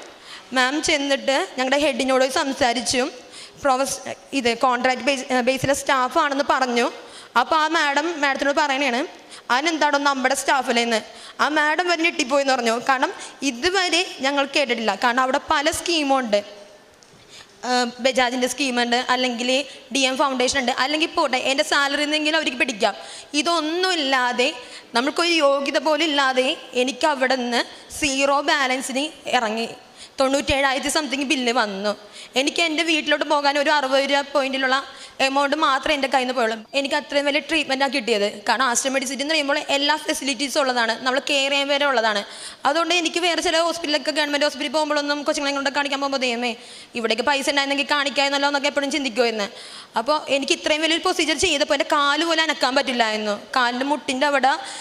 മാം ചെന്നിട്ട് ഞങ്ങളുടെ ഹെഡിനോട് സംസാരിച്ചു. പ്രൊഫസ് ഇത് കോൺട്രാക്ട് ബേസ് ബേസിലെ സ്റ്റാഫാണെന്ന് പറഞ്ഞു. അപ്പോൾ ആ മാഡം മാഡത്തിനോട് പറയണേണ് അതിനെന്താണോ നമ്മുടെ സ്റ്റാഫിലേന്ന്? ആ മാഡം വരെ ഞെട്ടിപ്പോയി എന്ന് പറഞ്ഞു. കാരണം ഇതുവരെ ഞങ്ങൾ കേട്ടിട്ടില്ല. കാരണം അവിടെ പല സ്കീമുണ്ട് ബജാജിന്റെ സ്കീമുണ്ട് അല്ലെങ്കിൽ ഡി എം ഫൗണ്ടേഷൻ ഉണ്ട് അല്ലെങ്കിൽ പോട്ടെ എന്റെ സാലറി എന്തെങ്കിലും അവർക്ക് പിടിക്കാം. ഇതൊന്നുമില്ലാതെ നമ്മൾക്കൊരു യോഗ്യത പോലും ഇല്ലാതെ എനിക്ക് അവിടെ നിന്ന് സീറോ ബാലൻസിന് ഇറങ്ങി. തൊണ്ണൂറ്റേഴായിരത്തി സംതിങ് ബില്ല് വന്നു. എനിക്ക് എന്റെ വീട്ടിലോട്ട് പോകാൻ ഒരു അറുപത് രൂപ പോയിന്റിലുള്ള എമൗണ്ട് മാത്രമേ എന്റെ കയ്യിൽ നിന്ന് പോയുള്ളൂ. എനിക്ക് അത്രയും വലിയ ട്രീറ്റ്മെന്റാണ് കിട്ടിയത്. കാരണം ആസ്റ്റർ മെഡിസിറ്റി എന്ന് പറയുമ്പോൾ എല്ലാ ഫെസിലിറ്റീസും ഉള്ളതാണ്. നമ്മൾ കെയർ ചെയ്യാൻ വരെ ഉള്ളതാണ്. അതുകൊണ്ട് എനിക്ക് വേറെ ചില ഹോസ്പിറ്റലൊക്കെ ഗവൺമെന്റ് ഹോസ്പിറ്റലിൽ പോകുമ്പോഴൊന്നും കൊച്ചുങ്ങളെ കൊണ്ട് കാണിക്കാൻ പോകുമ്പോൾ ദൈവമേ ഇവിടേക്ക് പൈസ ഉണ്ടായിരുന്നെങ്കിൽ കാണിക്കാമെന്നല്ലോ എന്നൊക്കെ എപ്പോഴും ചിന്തിക്കുമായിരുന്നു അപ്പോൾ എനിക്ക് ഇത്രയും വലിയൊരു പ്രൊസീജിയർ ചെയ്തപ്പോൾ എന്റെ കാൽ പോലെ അനക്കാൻ പറ്റില്ലായിരുന്നു. കാലിന്റെ മുട്ടിന്റെ അവിടെ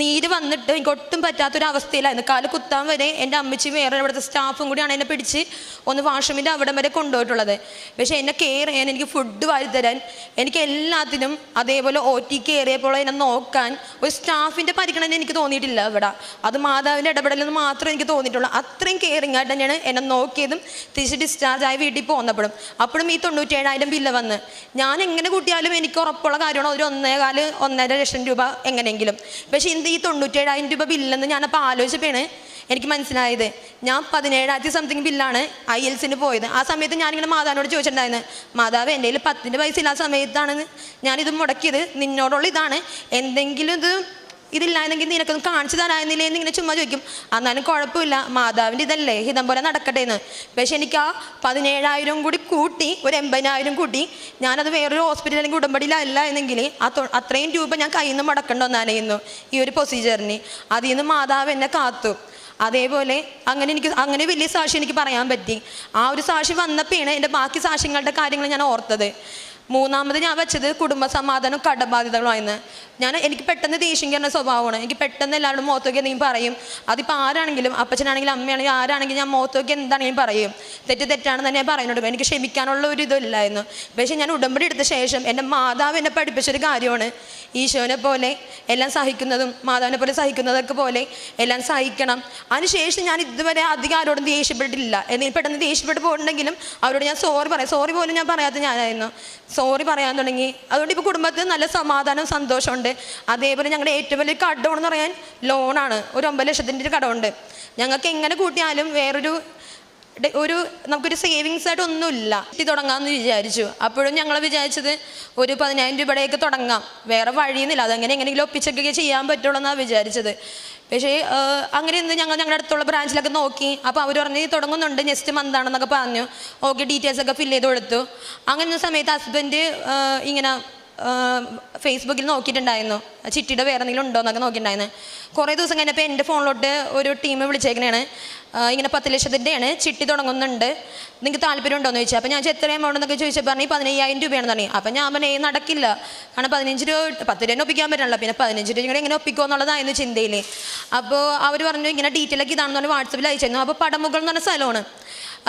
നീര് വന്നിട്ട് എനിക്ക് ഒട്ടും പറ്റാത്തൊരവസ്ഥയിലായിരുന്നു. കാൽ കുത്താൻ വരെ എന്റെ അമ്മച്ചി വേറെ ഇവിടുത്തെ സ്റ്റാഫും കൂടിയാണ് എന്നെ പിടിച്ച് ഒന്ന് വാഷ്റൂമിന്റെ അവിടം വരെ കൊണ്ടുപോയിട്ടുള്ളത്. പക്ഷേ എന്നെ കെയർ ചെയ്യാൻ എനിക്ക് ഫുഡ് വാരിത്തരാൻ എനിക്ക് എല്ലാത്തിനും അതേപോലെ ഒ ടി കയറിയപ്പോൾ എന്നെ നോക്കാൻ ഒരു സ്റ്റാഫിന്റെ പരിഗണന എനിക്ക് തോന്നിയിട്ടില്ല ഇവിടെ. അത് മാതാവിന്റെ ഇടപെടലെന്ന് മാത്രമേ എനിക്ക് തോന്നിയിട്ടുള്ളൂ. അത്രയും കെയറിങ് ആയിട്ട് തന്നെയാണ് എന്നെ നോക്കിയതും തിരിച്ച് ഡിസ്ചാർജ് ആയി വീട്ടിൽ പോകുന്നപ്പോഴും അപ്പോഴും ഈ തൊണ്ണൂറ്റേഴായിരം ബില്ല് വന്ന്. ഞാൻ എങ്ങനെ കൂട്ടിയാലും എനിക്ക് ഉറപ്പുള്ള കാര്യമാണ്. ഒരു ഒന്നേകാൽ ഒന്നര ലക്ഷം രൂപ എങ്ങനെയെങ്കിലും. പക്ഷേ ഇന്ന് ഈ തൊണ്ണൂറ്റേഴായിരം രൂപ ബില്ലെന്ന് ഞാനപ്പോൾ ആലോചിച്ചപ്പോഴാണ് എനിക്ക് മനസ്സിലായത്. ഞാൻ പതിനേഴായിരത്തി സംതിങ് ബില്ലാണ് ഐ എൽസിന് പോയത്. ആ സമയത്ത് ഞാനിങ്ങനെ മാതാവിനോട് ചോദിച്ചിട്ടുണ്ടായിരുന്നു മാതാവ് എന്റെ കയ്യിൽ പത്തിന്റെ പൈസ ഇല്ലാത്ത സമയത്താണ് ഞാനിത് മുടക്കിയത്. നിന്നോടുള്ള ഇതാണ്. എന്തെങ്കിലും ഇത് ഇതില്ലായിരുന്നെങ്കിൽ നിനക്കൊന്നും കാണിച്ചു തരായിരുന്നില്ലേ എന്ന് ഇങ്ങനെ ചുമ്മാ ചോദിക്കും. എന്നാലും കുഴപ്പമില്ല മാതാവിന്റെ ഇതല്ലേ ഹിതം പോലെ നടക്കട്ടെ എന്ന്. പക്ഷെ എനിക്ക് ആ പതിനേഴായിരം കൂടി കൂട്ടി ഒരു എൺപതിനായിരം കൂട്ടി ഞാനത് വേറൊരു ഹോസ്പിറ്റലിൽ അല്ലെങ്കിൽ ഉടമ്പടിയിലല്ല എന്നെങ്കിൽ ആ അത്രയും രൂപ ഞാൻ കയ്യിൽ നിന്ന് മുടക്കേണ്ട ഒന്നാനായിരുന്നു ഈ ഒരു പ്രൊസീജിയറിന് അതിൽ നിന്ന് മാതാവ് എന്നെ കാത്തു. അതേപോലെ അങ്ങനെ എനിക്ക് അങ്ങനെ വലിയ സാക്ഷി എനിക്ക് പറയാൻ പറ്റി. ആ ഒരു സാക്ഷി വന്നപ്പോഴാണ് എന്റെ ബാക്കി സാക്ഷ്യങ്ങളുടെ കാര്യങ്ങൾ ഞാൻ ഓർത്തത്. മൂന്നാമത് ഞാൻ വെച്ചത് കുടുംബ സമാധാനം കടബാധ്യതകളുമായിരുന്നു ഞാൻ എനിക്ക് പെട്ടെന്ന് ദേഷ്യം കയറുന്ന സ്വഭാവമാണ്. എനിക്ക് പെട്ടെന്ന് എല്ലാവരും മുഖത്തൊക്കെ എന്തെങ്കിലും പറയും. അതിപ്പോൾ ആരാണെങ്കിലും അപ്പച്ചനാണെങ്കിലും അമ്മയാണെങ്കിലും ആരാണെങ്കിലും ഞാൻ മുഖത്തൊക്കെ എന്താണെങ്കിലും പറയും. തെറ്റ് തെറ്റാണെന്ന് തന്നെ ഞാൻ പറയുന്നുണ്ട്. എനിക്ക് ക്ഷമിക്കാനുള്ള ഒരു ഇതില്ലായിരുന്നു പക്ഷേ ഞാൻ ഉടമ്പടി എടുത്ത ശേഷം എന്റെ മാതാവ് എന്നെ പഠിപ്പിച്ചൊരു കാര്യമാണ്. ഈശോനെ പോലെ എല്ലാം സഹിക്കുന്നതും മാതാവിനെ പോലെ സഹിക്കുന്നതൊക്കെ പോലെ എല്ലാം സഹിക്കണം. അതിനുശേഷം ഞാൻ ഇതുവരെ അധികം ആരോടും ദേഷ്യപ്പെട്ടിട്ടില്ല. എന്തെങ്കിലും പെട്ടെന്ന് ദേഷ്യപ്പെട്ട് പോയിട്ടുണ്ടെങ്കിലും അവരോട് ഞാൻ സോറി പറയാം. സോറി പോലും ഞാൻ പറയാത്ത ഞാനായിരുന്നു. സോറി പറയാൻ തുടങ്ങി. അതുകൊണ്ട് ഇപ്പോൾ കുടുംബത്തിൽ നല്ല സമാധാനം സന്തോഷമുണ്ട്. അതേപോലെ ഞങ്ങളുടെ ഏറ്റവും വലിയ കടമെന്ന് പറയാൻ ലോണാണ് ഒരു ഒമ്പത് ലക്ഷത്തിന്റെ ഒരു കടമുണ്ട്. ഞങ്ങൾക്ക് എങ്ങനെ കൂട്ടിയാലും വേറൊരു ഒരു നമുക്കൊരു സേവിങ്സ് ആയിട്ട് ഒന്നുമില്ല. ഇത് തുടങ്ങാമെന്ന് വിചാരിച്ചു. അപ്പോഴും ഞങ്ങൾ വിചാരിച്ചത് ഒരു പതിനായിരം രൂപയുടെയൊക്കെ തുടങ്ങാം. വേറെ വഴിയൊന്നുമില്ല. അതങ്ങനെ എങ്ങനെയെങ്കിലും ഒപ്പിച്ചൊക്കെ ചെയ്യാൻ പറ്റുള്ളൂ എന്നാണ് വിചാരിച്ചത്. പക്ഷേ അങ്ങനെ ഇന്ന് ഞങ്ങൾ ഞങ്ങളുടെ അടുത്തുള്ള ബ്രാഞ്ചിലൊക്കെ നോക്കി. അപ്പോൾ അവർ പറഞ്ഞ് തുടങ്ങുന്നുണ്ട്. നെക്സ്റ്റ് മന്ത് ആണെന്നൊക്കെ പറഞ്ഞു. ഓക്കെ ഡീറ്റെയിൽസ് ഒക്കെ ഫില്ല് ചെയ്ത് കൊടുത്തു. അങ്ങനെ സമയത്ത് ഹസ്ബൻഡ് ഇങ്ങനെ ഫേസ്ബുക്കിൽ നോക്കിയിട്ടുണ്ടായിരുന്നു. ചിട്ടിയുടെ വേറെ എന്തെങ്കിലും ഉണ്ടോ എന്നൊക്കെ നോക്കിയിട്ടുണ്ടായിരുന്നു. കുറേ ദിവസം കഴിഞ്ഞപ്പോൾ എന്റെ ഫോണിലോട്ട് ഒരു ടീം വിളിച്ചേക്കണേണ്. ആഹ് ഇങ്ങനെ പത്ത് ലക്ഷത്തിന്റെയാണ് ചിട്ടി തുടങ്ങുന്നുണ്ട്. നിങ്ങൾക്ക് താല്പര്യം ഉണ്ടോ എന്ന് ചോദിച്ചു. അപ്പോൾ ഞാൻ എത്ര എമൗണ്ട് എന്നൊക്കെ ചോദിച്ചപ്പോൾ പറഞ്ഞു പതിനയ്യായിരം രൂപയാണെന്ന് പറഞ്ഞു. അപ്പോൾ ഞാൻ പറഞ്ഞു "ഏയ് നടക്കില്ല. കാരണം പതിനഞ്ച് രൂപ പത്ത് രൂപ ഒപ്പിക്കാൻ പറ്റില്ല പിന്നെ പതിനഞ്ച് രൂപ ഇങ്ങനെ എങ്ങനെ ഒപ്പിക്കുക എന്നുള്ളതായിരുന്നു ചിന്തയിൽ അപ്പോൾ അവർ പറഞ്ഞു ഇങ്ങനെ ഡീറ്റെയിൽ ഒക്കെ ഇതാണെന്ന് പറഞ്ഞാൽ വാട്സപ്പിൽ അയച്ചിരുന്നു. അപ്പോൾ പടമുകൾ എന്ന് പറഞ്ഞ സ്ഥലമാണ്.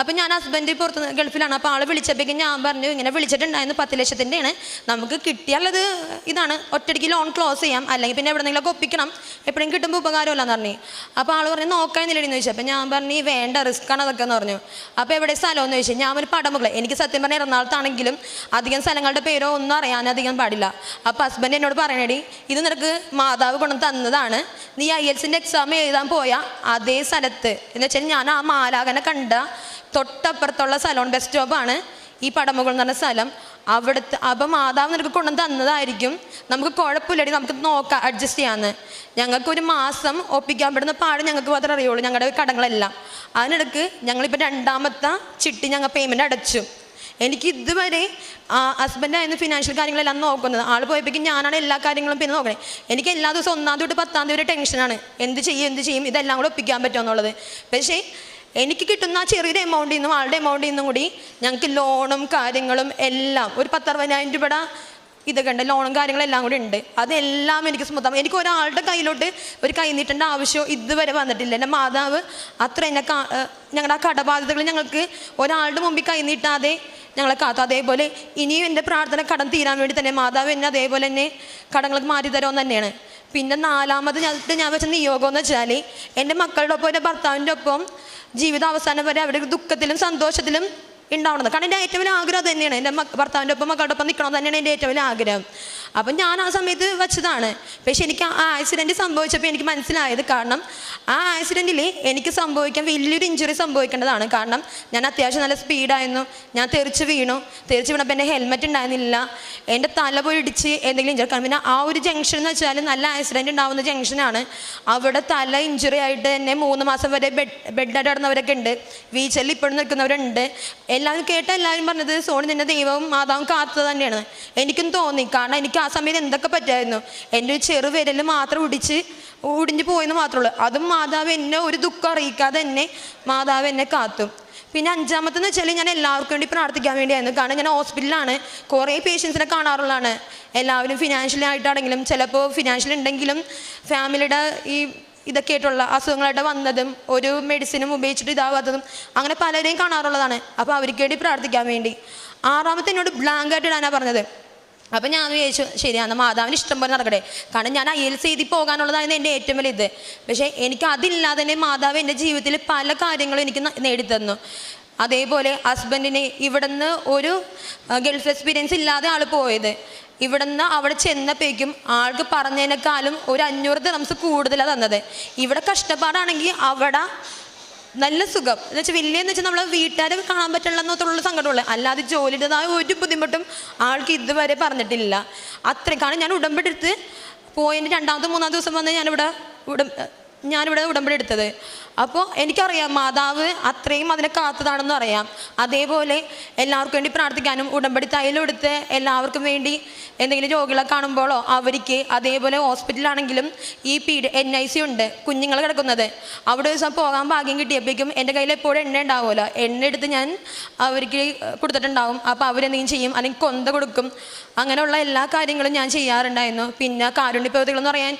അപ്പം ഞാൻ ഹസ്ബൻഡ് പുറത്ത് ഗൾഫിലാണ്. അപ്പോൾ ആൾ വിളിച്ചപ്പോഴേക്കും ഞാൻ പറഞ്ഞു ഇങ്ങനെ വിളിച്ചിട്ടുണ്ടായിരുന്നു പത്ത് ലക്ഷത്തിന്റെയാണ് നമുക്ക് കിട്ടിയാലത് ഇതാണ്. ഒറ്റയ്ക്ക് ലോൺ ക്ലോസ് ചെയ്യാം. അല്ലെങ്കിൽ പിന്നെ എവിടെന്നെങ്കിലൊക്കെ ഒപ്പിക്കണം. എപ്പോഴും കിട്ടുമ്പോൾ ഉപകാരമല്ലെന്ന് പറഞ്ഞു. അപ്പോൾ ആൾ പറഞ്ഞു നോക്കാനില്ലെന്ന് ചോദിച്ചു. അപ്പോൾ ഞാൻ പറഞ്ഞു "ഈ വേണ്ട റിസ്ക് ആണ് അതൊക്കെ എന്ന് പറഞ്ഞു. അപ്പോൾ എവിടെ സ്ഥലമെന്ന് ചോദിച്ചു. ഞാൻ ഒരു പടമുകൾ എനിക്ക് സത്യം പറഞ്ഞാൽ എറണാകുളത്താണെങ്കിലും അധികം സ്ഥലങ്ങളുടെ പേരോ ഒന്നും അറിയാൻ അധികം പാടില്ല. അപ്പോൾ ഹസ്ബൻഡ് എന്നോട് പറയണേടി ഇത് നിനക്ക് മാതാവ് കൊണ്ടു തന്നതാണ്. നീ ഐ എൽസിന്റെ എക്സാം എഴുതാൻ പോയാൽ അതേ സ്ഥലത്ത്. എന്ന് വെച്ചാൽ ഞാൻ ആ മാലാകനെ കണ്ട തൊട്ടപ്പുറത്തുള്ള സലോൺ ബസ് സ്റ്റോപ്പാണ് ഈ പടമുകൾ എന്ന് പറഞ്ഞ സ്ഥലം. അവിടുത്തെ അപ്പം മാതാവ് നിനക്ക് കൊണ്ടു തന്നതായിരിക്കും. നമുക്ക് കുഴപ്പമില്ലടി നമുക്ക് നോക്കാം അഡ്ജസ്റ്റ് ചെയ്യാമെന്ന് ഞങ്ങൾക്കൊരു മാസം ഒപ്പിക്കാൻ പറ്റുന്ന പാട് ഞങ്ങൾക്ക് മാത്രമേ അറിയുള്ളൂ ഞങ്ങളുടെ കടങ്ങളെല്ലാം. അതിനിടക്ക് ഞങ്ങളിപ്പോൾ രണ്ടാമത്തെ ചിട്ടി ഞങ്ങൾ പേയ്മെന്റ് അടച്ചു. എനിക്ക് ഇതുവരെ ഹസ്ബൻഡായിരുന്നു ഫിനാൻഷ്യൽ കാര്യങ്ങളെല്ലാം നോക്കുന്നത്. ആൾ പോയപ്പോഴേക്കും ഞാനാണ് എല്ലാ കാര്യങ്ങളും പിന്നെ നോക്കണേ. എനിക്ക് എല്ലാ ദിവസവും ഒന്നാം തൊട്ട് പത്താം തീയതി വരെ ടെൻഷനാണ് എന്ത് ചെയ്യും എന്ത് ചെയ്യും ഇതെല്ലാം കൂടെ ഒപ്പിക്കാൻ പറ്റുമെന്നുള്ളത് പക്ഷേ എനിക്ക് കിട്ടുന്ന ചെറിയ ചെറിയൊരു എമൗണ്ടിൽ നിന്നും ആളുടെ എമൗണ്ടിൽ നിന്നും കൂടി ഞങ്ങൾക്ക് ലോണും കാര്യങ്ങളും എല്ലാം ഒരു പത്തറുപതിനായിരം രൂപയുടെ ഇതൊക്കെ ഉണ്ട് ലോണും കാര്യങ്ങളും എല്ലാം കൂടി ഉണ്ട്. അതെല്ലാം എനിക്ക് സ്മൂത്താം എനിക്ക് ഒരാളുടെ കയ്യിലോട്ട് ഒരു കൈ നീട്ടേണ്ട ആവശ്യം ഇതുവരെ വന്നിട്ടില്ല. എന്റെ മാതാവ് അത്ര എന്നെ ഞങ്ങളുടെ ആ കടബാധ്യതകൾ ഞങ്ങൾക്ക് ഒരാളുടെ മുമ്പിൽ കൈ നീട്ടാതെ ഞങ്ങളെ കാത്തു. അതേപോലെ ഇനിയും എന്റെ പ്രാർത്ഥന കടം തീരാൻ വേണ്ടി തന്നെ മാതാവ് എന്നെ അതേപോലെ തന്നെ കടങ്ങൾക്ക് മാറ്റി തരുമെന്ന് തന്നെയാണ്. പിന്നെ നാലാമത് ഞാൻ ഞാൻ വെച്ച നിയോഗം എന്ന് വെച്ചാൽ എന്റെ മക്കളുടെ ഒപ്പം എന്റെ ഭർത്താവിന്റെ ഒപ്പം ജീവിതാവസാനം വരെ അവരുടെ ദുഃഖത്തിലും സന്തോഷത്തിലും ഉണ്ടാവണത് കാരണം എന്റെ ഏറ്റവും വലിയ ആഗ്രഹം തന്നെയാണ്. എന്റെ ഭർത്താവിന്റെ ഒപ്പം മക്കളുടെ ഒപ്പം നിൽക്കണം തന്നെയാണ് എന്റെ ഏറ്റവും വലിയ ആഗ്രഹം. അപ്പം ഞാൻ ആ സമയത്ത് വെച്ചതാണ്. പക്ഷെ എനിക്ക് ആ ആക്സിഡന്റ് സംഭവിച്ചപ്പോൾ എനിക്ക് മനസ്സിലായത് കാരണം ആ ആക്സിഡന്റിൽ എനിക്ക് സംഭവിക്കാൻ വലിയൊരു ഇഞ്ചുറി സംഭവിക്കേണ്ടതാണ്. കാരണം ഞാൻ അത്യാവശ്യം നല്ല സ്പീഡായിരുന്നു ഞാൻ തെറിച്ച് വീണു. തെറിച്ച് വീണപ്പോൾ എന്റെ ഹെൽമെറ്റ് ഉണ്ടായിരുന്നില്ല. എന്റെ തല പോയി ഇടിച്ച് എന്തെങ്കിലും ഇഞ്ചുറി കാരണം പിന്നെ ആ ഒരു ജംഗ്ഷൻ എന്ന് വെച്ചാൽ നല്ല ആക്സിഡന്റ് ഉണ്ടാവുന്ന ജംഗ്ഷനാണ് അവിടെ തല ഇഞ്ചുറി ആയിട്ട് തന്നെ മൂന്ന് മാസം വരെ ബെഡ് ബെഡായിട്ട് കിടന്നവരൊക്കെ ഉണ്ട്. വീച്ചലിൽ ഇപ്പോഴും നിൽക്കുന്നവരുണ്ട്. എല്ലാവരും കേട്ട എല്ലാവരും പറഞ്ഞത് സോണി നിന്റെ ദൈവവും മാതാവും കാത്തത് തന്നെയാണ്. എനിക്കും തോന്നി. കാരണം എനിക്ക് ആ സമയത്ത് എന്തൊക്കെ പറ്റായിരുന്നു? എന്റെ ഒരു ചെറുവിരൽ മാത്രം ഉടിച്ച് ഒടിഞ്ഞു പോയെന്ന് മാത്രമേ ഉള്ളൂ. അതും മാതാവ് എന്നെ ഒരു ദുഃഖം അറിയിക്കാതെ തന്നെ മാതാവ് എന്നെ കാത്തു. പിന്നെ അഞ്ചാമത്തെന്ന് വെച്ചാൽ ഞാൻ എല്ലാവർക്കും വേണ്ടി പ്രാർത്ഥിക്കാൻ വേണ്ടിയായിരുന്നു. കാരണം ഞാൻ ഹോസ്പിറ്റലിലാണ്. കുറേ പേഷ്യൻസിനെ കാണാറുള്ളതാണ്. എല്ലാവരും ഫിനാൻഷ്യലി ആയിട്ടാണെങ്കിലും ചിലപ്പോൾ ഫിനാൻഷ്യൽ ഉണ്ടെങ്കിലും ഫാമിലിയുടെ ഈ ഇതൊക്കെ ആയിട്ടുള്ള അസുഖങ്ങളായിട്ട് വന്നതും ഒരു മെഡിസിനും ഉപയോഗിച്ചിട്ട് ഇതാവാത്തതും അങ്ങനെ പലരെയും കാണാറുള്ളതാണ്. അപ്പോൾ അവർക്ക് വേണ്ടി പ്രാർത്ഥിക്കാൻ വേണ്ടി. ആറാമത്തെ എന്നോട് ബ്ലാങ്കായിട്ട് ഇടാനാണ് പറഞ്ഞത്. അപ്പം ഞാൻ വിചാരിച്ചു ശരിയാണ് മാതാവിന് ഇഷ്ടം പോലെ നടക്കട്ടെ. കാരണം ഞാൻ ഐ എൽ എഴുതി പോകാനുള്ളതായിരുന്നു എന്റെ ഏറ്റവും വലിയ ഇത് പക്ഷേ എനിക്ക് അതില്ലാതെ തന്നെ മാതാവ് എന്റെ ജീവിതത്തിൽ പല കാര്യങ്ങളും എനിക്ക് നേടിത്തന്നു. അതേപോലെ ഹസ്ബൻഡിന് ഇവിടുന്ന് ഒരു ഗൾഫ് എക്സ്പീരിയൻസ് ഇല്ലാതെ ആൾ പോയത്. ഇവിടുന്ന് അവിടെ ചെന്നപ്പോഴേക്കും ആൾക്ക് പറഞ്ഞതിനേക്കാളും ഒരു അഞ്ഞൂറ് ദിറംസ് കൂടുതലാണ് തന്നത്. ഇവിടെ കഷ്ടപ്പാടാണെങ്കിൽ അവിടെ നല്ല സുഖം. എന്ന് വെച്ചാൽ വലിയെന്ന് വെച്ചാൽ നമ്മളെ വീട്ടുകാരെ കാണാൻ പറ്റില്ല എന്നുള്ള സങ്കടമുള്ളൂ അല്ലാതെ ജോലിയുടേതായ ഒരു ബുദ്ധിമുട്ടും ആൾക്ക് ഇതുവരെ പറഞ്ഞിട്ടില്ല. അത്രയ്ക്കാണ് ഞാൻ ഉടമ്പെടുത്ത് പോയതിന്റെ രണ്ടാമത്തെ മൂന്നാമത്തെ ദിവസം വന്ന് ഞാനിവിടെ ഉടം ഞാനിവിടെ ഉടമ്പടി എടുത്തത്. അപ്പോൾ എനിക്കറിയാം മാതാവ് അത്രയും അതിനെ കാത്തതാണെന്ന് അറിയാം. അതേപോലെ എല്ലാവർക്കും വേണ്ടി പ്രാർത്ഥിക്കാനും ഉടമ്പടി തൈലെടുത്ത് എല്ലാവർക്കും വേണ്ടി എന്തെങ്കിലും രോഗികളെ കാണുമ്പോഴോ അവർക്ക് അതേപോലെ ഹോസ്പിറ്റലാണെങ്കിലും ഈ പീഡ് എൻ ഐ സി ഉണ്ട് കുഞ്ഞുങ്ങൾ കിടക്കുന്നത്. അവിടെ ദിവസം പോകാൻ ഭാഗ്യം കിട്ടിയപ്പോഴേക്കും എന്റെ കയ്യിൽ എപ്പോഴും എണ്ണ ഉണ്ടാവുമല്ലോ. എണ്ണ എടുത്ത് ഞാൻ അവർക്ക് കൊടുത്തിട്ടുണ്ടാവും. അപ്പോൾ അവരെന്തെങ്കിലും ചെയ്യും? അല്ലെങ്കിൽ കൊന്ത കൊടുക്കും. അങ്ങനെയുള്ള എല്ലാ കാര്യങ്ങളും ഞാൻ ചെയ്യാറുണ്ടായിരുന്നു. പിന്നെ കാരുണ്യ പ്രവൃത്തികളെന്ന് പറയാൻ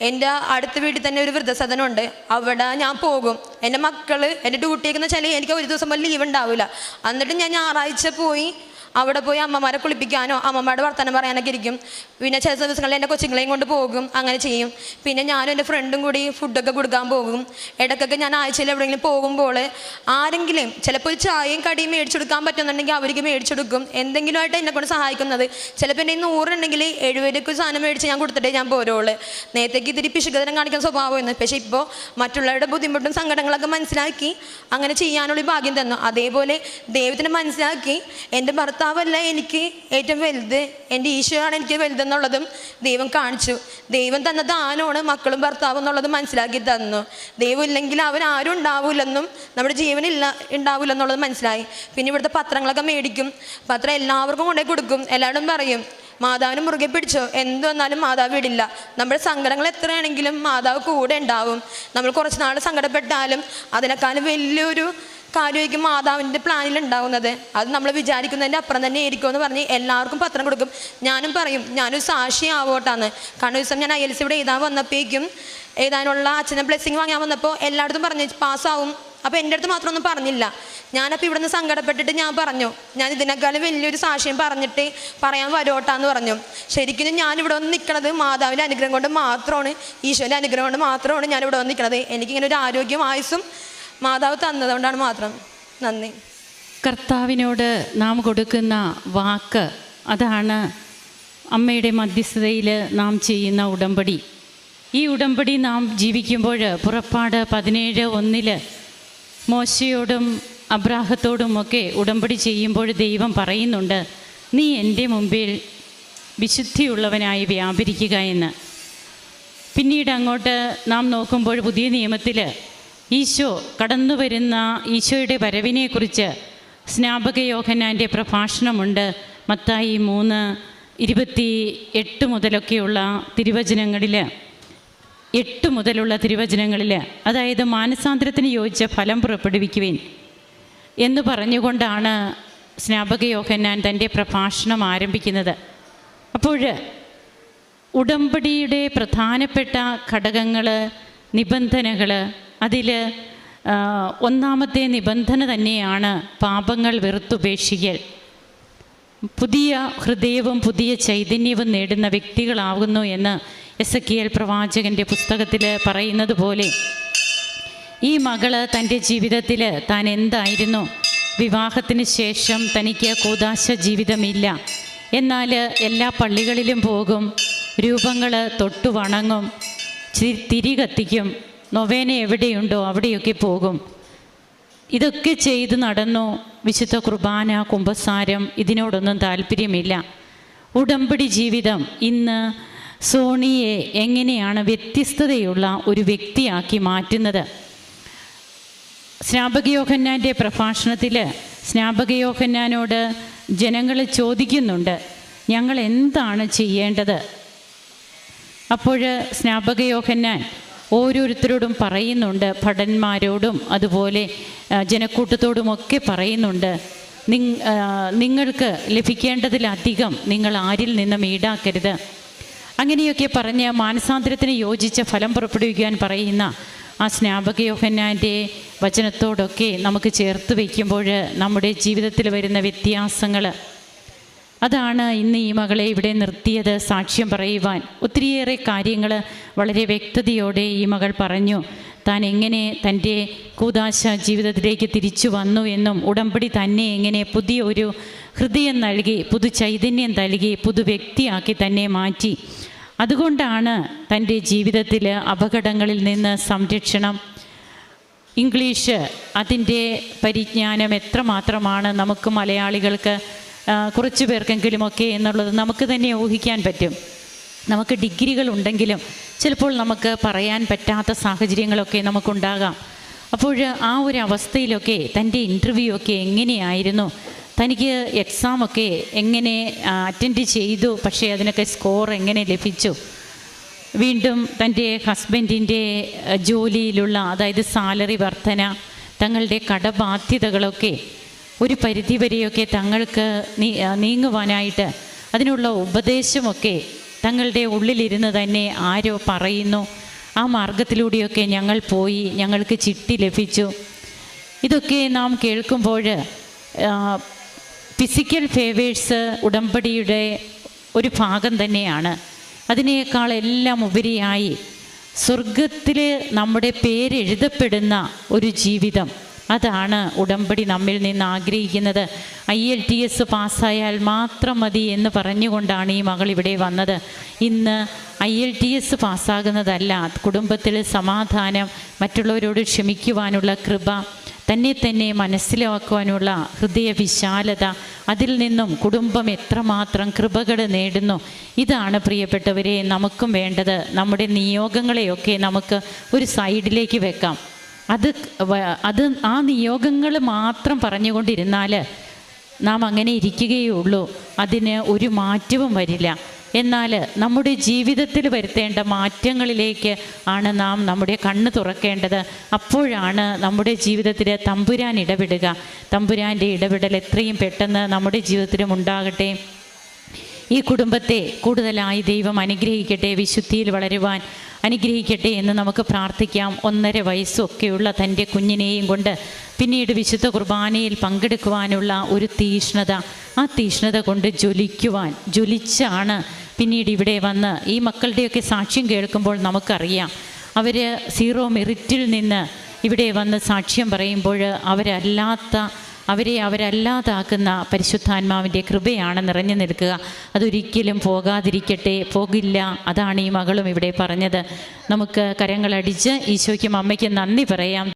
എന്റെ അടുത്ത വീട്ടിൽ തന്നെ ഒരു വൃദ്ധസദനമുണ്ട്. അവിടെ ഞാൻ പോകും. എന്റെ മക്കൾ എന്റെ ഡ്യൂട്ടിയൊക്കെ എന്ന് വെച്ചാൽ എനിക്ക് ഒരു ദിവസം പോലും ലീവ് ഉണ്ടാവില്ല എന്നിട്ട് ഞാൻ ഞായറാഴ്ച പോയി അവിടെ പോയി അമ്മമാരെ കുളിപ്പിക്കാനോ അമ്മമാരുടെ വർത്തമാനം പറയാനൊക്കെ ഇരിക്കും. പിന്നെ ചില ദിവസങ്ങളിൽ എന്റെ കൊച്ചുങ്ങളെയും കൊണ്ട് പോകും അങ്ങനെ ചെയ്യും. പിന്നെ ഞാനും എന്റെ ഫ്രണ്ടും കൂടി ഫുഡൊക്കെ കൊടുക്കാൻ പോകും. ഇടയ്ക്കൊക്കെ ഞാൻ ആഴ്ചയിൽ എവിടെയെങ്കിലും പോകുമ്പോൾ ആരെങ്കിലും ചിലപ്പോൾ ഒരു ചായയും കടിയും മേടിച്ചു കൊടുക്കാൻ പറ്റുന്നുണ്ടെങ്കിൽ അവർക്ക് മേടിച്ചു കൊടുക്കും. എന്തെങ്കിലുമായിട്ട് എന്നെ കൊണ്ട് സഹായിക്കുന്നത്. ചിലപ്പോൾ എന്റെ നൂറുണ്ടെങ്കിൽ എഴുപതൊക്കെ സാധനം മേടിച്ച് ഞാൻ കൊടുത്തിട്ടേ ഞാൻ പോരുള്ളൂ. നേരത്തേക്ക് ഇതിരി പിശുകതരം കാണിക്കുന്ന സ്വഭാവമായിരുന്നു. പക്ഷേ ഇപ്പോൾ മറ്റുള്ളവരുടെ ബുദ്ധിമുട്ടും സങ്കടങ്ങളൊക്കെ മനസ്സിലാക്കി അങ്ങനെ ചെയ്യാനുള്ള ഭാഗ്യം തന്നു. അതേപോലെ ദൈവത്തിന് മനസ്സിലാക്കി എന്റെ ഭർത്താവല്ല എനിക്ക് ഏറ്റവും വലുത്? എന്റെ ഈശോയാണ് എനിക്ക് വലുതെന്നുള്ളതും ദൈവം കാണിച്ചു. ദൈവം തന്ന ദാനമാണ് മക്കളും ഭർത്താവും എന്നുള്ളത് മനസ്സിലാക്കി തന്നു. ദൈവം ഇല്ലെങ്കിൽ അവൻ ആരും ഉണ്ടാവില്ലെന്നും നമ്മുടെ ജീവനില്ല ഉണ്ടാവില്ലെന്നുള്ളത് മനസ്സിലായി. പിന്നെ ഇവിടുത്തെ പത്രങ്ങളൊക്കെ മേടിക്കും. പത്രം എല്ലാവർക്കും കൊണ്ടേ കൊടുക്കും. എല്ലാവരും പറയും മാതാവിനെ മുറുകെ പിടിച്ചോ? എന്ത് വന്നാലും മാതാവ് വിടില്ല. നമ്മുടെ സങ്കടങ്ങൾ എത്രയാണെങ്കിലും മാതാവ് കൂടെ ഉണ്ടാവും. നമ്മൾ കുറച്ച് നാൾ സങ്കടപ്പെട്ടാലും അതിനേക്കാളും വലിയൊരു കാര്യമായിരിക്കും മാതാവിന്റെ പ്ലാനിൽ ഉണ്ടാവുന്നത്. അത് നമ്മൾ വിചാരിക്കുന്നതിന്റെ അപ്പുറം തന്നെ ഇരിക്കുമെന്ന് പറഞ്ഞ് എല്ലാവർക്കും പത്രം കൊടുക്കും. ഞാനും പറയും ഞാനൊരു സാക്ഷിയാവോട്ടാന്ന്. കാരണം ദിവസം ഞാൻ ഐ എൽ സി ഇവിടെ എഴുതാൻ വന്നപ്പോഴേക്കും എഴുതാനുള്ള അച്ഛനെ ബ്ലെസ്സിങ് വാങ്ങാൻ വന്നപ്പോൾ എല്ലായിടത്തും പറഞ്ഞു പാസ്സാവും. അപ്പോൾ എന്റെ അടുത്ത് മാത്രമൊന്നും പറഞ്ഞില്ല. ഞാനപ്പോൾ ഇവിടുന്ന് സങ്കടപ്പെട്ടിട്ട് ഞാൻ പറഞ്ഞു ഞാൻ ഇതിനേക്കാളും വലിയൊരു സാക്ഷ്യം പറഞ്ഞിട്ട് പറയാൻ വരോട്ടാന്ന് പറഞ്ഞു. ശരിക്കും ഞാനിവിടെ വന്ന് നിൽക്കണത് മാതാവിന്റെ അനുഗ്രഹം കൊണ്ട് മാത്രമാണ് ഈശോയുടെ അനുഗ്രഹം കൊണ്ട് മാത്രമാണ് ഞാനിവിടെ വന്ന് നിൽക്കണത്. എനിക്കിങ്ങനെ ഒരു ആരോഗ്യം ആയുസ്സും മാതാവ് തന്നതുകൊണ്ടാണ് മാത്രം നന്ദി. കർത്താവിനോട് നാം കൊടുക്കുന്ന വാക്ക് അതാണ് അമ്മയുടെ മധ്യസ്ഥതയിൽ നാം ചെയ്യുന്ന ഉടമ്പടി. ഈ ഉടമ്പടി നാം ജീവിക്കുമ്പോൾ പുറപ്പാട് പതിനേഴ് ഒന്നിൽ മോശയോടും അബ്രാഹത്തോടുമൊക്കെ ഉടമ്പടി ചെയ്യുമ്പോൾ ദൈവം പറയുന്നുണ്ട് നീ എന്റെ മുമ്പിൽ വിശുദ്ധിയുള്ളവനായി വ്യാപരിക്കുക എന്ന്. പിന്നീട് അങ്ങോട്ട് നാം നോക്കുമ്പോൾ പുതിയ നിയമത്തിൽ ഈശോ കടന്നു വരുന്ന ഈശോയുടെ വരവിനെക്കുറിച്ച് സ്നാപക യോഹന്നാന്റെ പ്രഭാഷണമുണ്ട്. മത്തായി മൂന്ന് ഇരുപത്തി എട്ട് മുതലൊക്കെയുള്ള തിരുവചനങ്ങളിൽ എട്ട് മുതലുള്ള തിരുവചനങ്ങളിൽ അതായത് മാനസാന്തരത്തിന് യോജിച്ച ഫലം പുറപ്പെടുവിക്കുവിൻ എന്ന് പറഞ്ഞുകൊണ്ടാണ് സ്നാപക യോഹന്നാൻ തന്റെ പ്രഭാഷണം ആരംഭിക്കുന്നത്. അപ്പോൾ ഉടമ്പടിയുടെ പ്രധാനപ്പെട്ട ഘടകങ്ങൾ നിബന്ധനകൾ അതിൽ ഒന്നാമത്തെ നിബന്ധന തന്നെയാണ് പാപങ്ങൾ വെറുത്തുപേക്ഷിക്കൽ. പുതിയ ഹൃദയവും പുതിയ ചൈതന്യവും നേടുന്ന വ്യക്തികളാകുന്നു എന്ന് എസ് എ കെ പ്രവാചകന്റെ പുസ്തകത്തിൽ പറയുന്നത് പോലെ ഈ മകൾ തന്റെ ജീവിതത്തിൽ താൻ എന്തായിരുന്നു? വിവാഹത്തിന് ശേഷം തനിക്ക് കൂതാശ ജീവിതമില്ല. എന്നാൽ എല്ലാ പള്ളികളിലും പോകും രൂപങ്ങൾ തൊട്ടു വണങ്ങും തിരി കത്തിക്കും നൊവേന എവിടെയുണ്ടോ അവിടെയൊക്കെ പോകും. ഇതൊക്കെ ചെയ്ത് നടന്നു? വിശുദ്ധ കുർബാന കുംഭസാരം ഇതിനോടൊന്നും താല്പര്യമില്ല. ഉടമ്പടി ജീവിതം ഇന്ന് സോണിയെ എങ്ങനെയാണ് വ്യത്യസ്തതയുള്ള ഒരു വ്യക്തിയാക്കി മാറ്റുന്നത്? സ്നാപകയോഹന്നാന്റെ പ്രഭാഷണത്തിൽ സ്നാപകയോഹന്നാനോട് ജനങ്ങൾ ചോദിക്കുന്നുണ്ട് ഞങ്ങൾ എന്താണ് ചെയ്യേണ്ടത്? അപ്പോൾ സ്നാപകയോഹന്നാൻ ഓരോരുത്തരോടും പറയുന്നുണ്ട് ഭടന്മാരോടും അതുപോലെ ജനക്കൂട്ടത്തോടുമൊക്കെ പറയുന്നുണ്ട്. നിങ്ങൾക്ക് ലഭിക്കേണ്ടതിലധികം നിങ്ങൾ ആരിൽ നിന്നും ഈടാക്കരുത്. അങ്ങനെയൊക്കെ പറഞ്ഞ് മാനസാന്തരത്തിന് യോജിച്ച ഫലം പുറപ്പെടുവിക്കാൻ പറയുന്ന ആ സ്നാപക യോഹന്നാന്റെ വചനത്തോടൊക്കെ നമുക്ക് ചേർത്ത് വയ്ക്കുമ്പോൾ നമ്മുടെ ജീവിതത്തിൽ വരുന്ന വ്യത്യാസങ്ങൾ. അതാണ് ഇന്ന് ഈ മകളെ ഇവിടെ നിർത്തിയത് സാക്ഷ്യം പറയുവാൻ. ഒത്തിരിയേറെ കാര്യങ്ങൾ വളരെ വ്യക്തതയോടെ ഈ മകൾ പറഞ്ഞു താൻ എങ്ങനെ തന്റെ കൂതാശ ജീവിതത്തിലേക്ക് തിരിച്ചു വന്നു എന്നും ഉടമ്പടി തന്നെ എങ്ങനെ പുതിയ ഒരു ഹൃദയം നൽകി പുതു ചൈതന്യം നൽകി പുതു വ്യക്തിയാക്കി തന്നെ മാറ്റി. അതുകൊണ്ടാണ് തന്റെ ജീവിതത്തിൽ അപകടങ്ങളിൽ നിന്ന് സംരക്ഷണം. ഇംഗ്ലീഷ് അതിന്റെ പരിജ്ഞാനം എത്രമാത്രമാണ് നമുക്ക് മലയാളികൾക്ക് കുറച്ചു പേർക്കെങ്കിലുമൊക്കെ എന്നുള്ളത് നമുക്ക് തന്നെ ഊഹിക്കാൻ പറ്റും. നമുക്ക് ഡിഗ്രികൾ ഉണ്ടെങ്കിലും ചിലപ്പോൾ നമുക്ക് പറയാൻ പറ്റാത്ത സാഹചര്യങ്ങളൊക്കെ നമുക്കുണ്ടാകാം. അപ്പോൾ ആ ഒരു അവസ്ഥയിലൊക്കെ തന്റെ ഇന്റർവ്യൂ ഒക്കെ എങ്ങനെയായിരുന്നു? തനിക്ക് എക്സാമൊക്കെ എങ്ങനെ അറ്റൻഡ് ചെയ്തു? പക്ഷേ അതിനൊക്കെ സ്കോർ എങ്ങനെ ലഭിച്ചു? വീണ്ടും തന്റെ ഹസ്ബൻഡിന്റെ ജോലിയിലുള്ള അതായത് സാലറി വർധന തങ്ങളുടെ കടബാധ്യതകളൊക്കെ ഒരു പരിധിവരെയൊക്കെ തങ്ങൾക്ക് നീ നീങ്ങുവാനായിട്ട് അതിനുള്ള ഉപദേശമൊക്കെ തങ്ങളുടെ ഉള്ളിലിരുന്ന് തന്നെ ആരോ പറയുന്നു. ആ മാർഗത്തിലൂടെയൊക്കെ ഞങ്ങൾ പോയി ഞങ്ങൾക്ക് ചിട്ടി ലഭിച്ചു. ഇതൊക്കെ നാം കേൾക്കുമ്പോൾ ഫിസിക്കൽ ഫേവേഴ്സ് ഉടമ്പടിയുടെ ഒരു ഭാഗം തന്നെയാണ്. അതിനേക്കാൾ എല്ലാം ഉപരിയായി സ്വർഗത്തിൽ നമ്മുടെ പേരെഴുതപ്പെടുന്ന ഒരു ജീവിതം. അതാണ് ഉടമ്പടി നമ്മിൽ നിന്ന് ആഗ്രഹിക്കുന്നത്. ഐ എൽ ടി എസ് പാസ്സായാൽ മാത്രം മതി എന്ന് പറഞ്ഞുകൊണ്ടാണ് ഈ മകൾ ഇവിടെ വന്നത്. ഇന്ന് ഐ എൽ ടി എസ് പാസ്സാകുന്നതല്ല കുടുംബത്തിൽ സമാധാനം മറ്റുള്ളവരോട് ക്ഷമിക്കുവാനുള്ള കൃപ തന്നെ തന്നെ മനസ്സിലാക്കുവാനുള്ള ഹൃദയ വിശാലത അതിൽ നിന്നും കുടുംബം എത്രമാത്രം കൃപകൾ നേടുന്നു. ഇതാണ് പ്രിയപ്പെട്ടവരെ നമുക്കും വേണ്ടത്. നമ്മുടെ നിയോഗങ്ങളെയൊക്കെ നമുക്ക് ഒരു സൈഡിലേക്ക് വെക്കാം. അത് അത് ആ നിയോഗങ്ങൾ മാത്രം പറഞ്ഞുകൊണ്ടിരുന്നാൽ നാം അങ്ങനെ ഇരിക്കുകയുള്ളൂ. അതിന് ഒരു മാറ്റവും വരില്ല. എന്നാൽ നമ്മുടെ ജീവിതത്തിൽ വരുത്തേണ്ട മാറ്റങ്ങളിലേക്ക് ആണ് നാം നമ്മുടെ കണ്ണ് തുറക്കേണ്ടത്. അപ്പോഴാണ് നമ്മുടെ ജീവിതത്തിൽ തമ്പുരാൻ ഇടപെടുക. തമ്പുരാന്റെ ഇടപെടൽ എത്രയും പെട്ടെന്ന് നമ്മുടെ ജീവിതത്തിലും ഉണ്ടാകട്ടെ. ഈ കുടുംബത്തെ കൂടുതലായി ദൈവം അനുഗ്രഹിക്കട്ടെ വിശുദ്ധിയിൽ വളരുവാൻ അനുഗ്രഹിക്കട്ടെ എന്ന് നമുക്ക് പ്രാർത്ഥിക്കാം. ഒന്നര വയസ്സൊക്കെയുള്ള തന്റെ കുഞ്ഞിനെയും കൊണ്ട് പിന്നീട് വിശുദ്ധ കുർബാനയിൽ പങ്കെടുക്കുവാനുള്ള ഒരു തീഷ്ണത ആ തീഷ്ണത കൊണ്ട് ജ്വലിക്കുവാൻ ജ്വലിച്ചാണ് പിന്നീട് ഇവിടെ വന്ന് ഈ മക്കളുടെയൊക്കെ സാക്ഷ്യം കേൾക്കുമ്പോൾ നമുക്കറിയാം. അവർ സീറോ മെറിറ്റിൽ നിന്ന് ഇവിടെ വന്ന് സാക്ഷ്യം പറയുമ്പോൾ അവരല്ലാത്ത അവരെ അവരല്ലാതാക്കുന്ന പരിശുദ്ധാത്മാവിന്റെ കൃപയാണ് നിറഞ്ഞു നിൽക്കുക. അതൊരിക്കലും പോകാതിരിക്കട്ടെ. പോകില്ല. അതാണ് ഈ മകളും ഇവിടെ പറഞ്ഞത്. നമുക്ക് കരങ്ങളടിച്ച് ഈശോയ്ക്കും അമ്മയ്ക്കും നന്ദി പറയാം.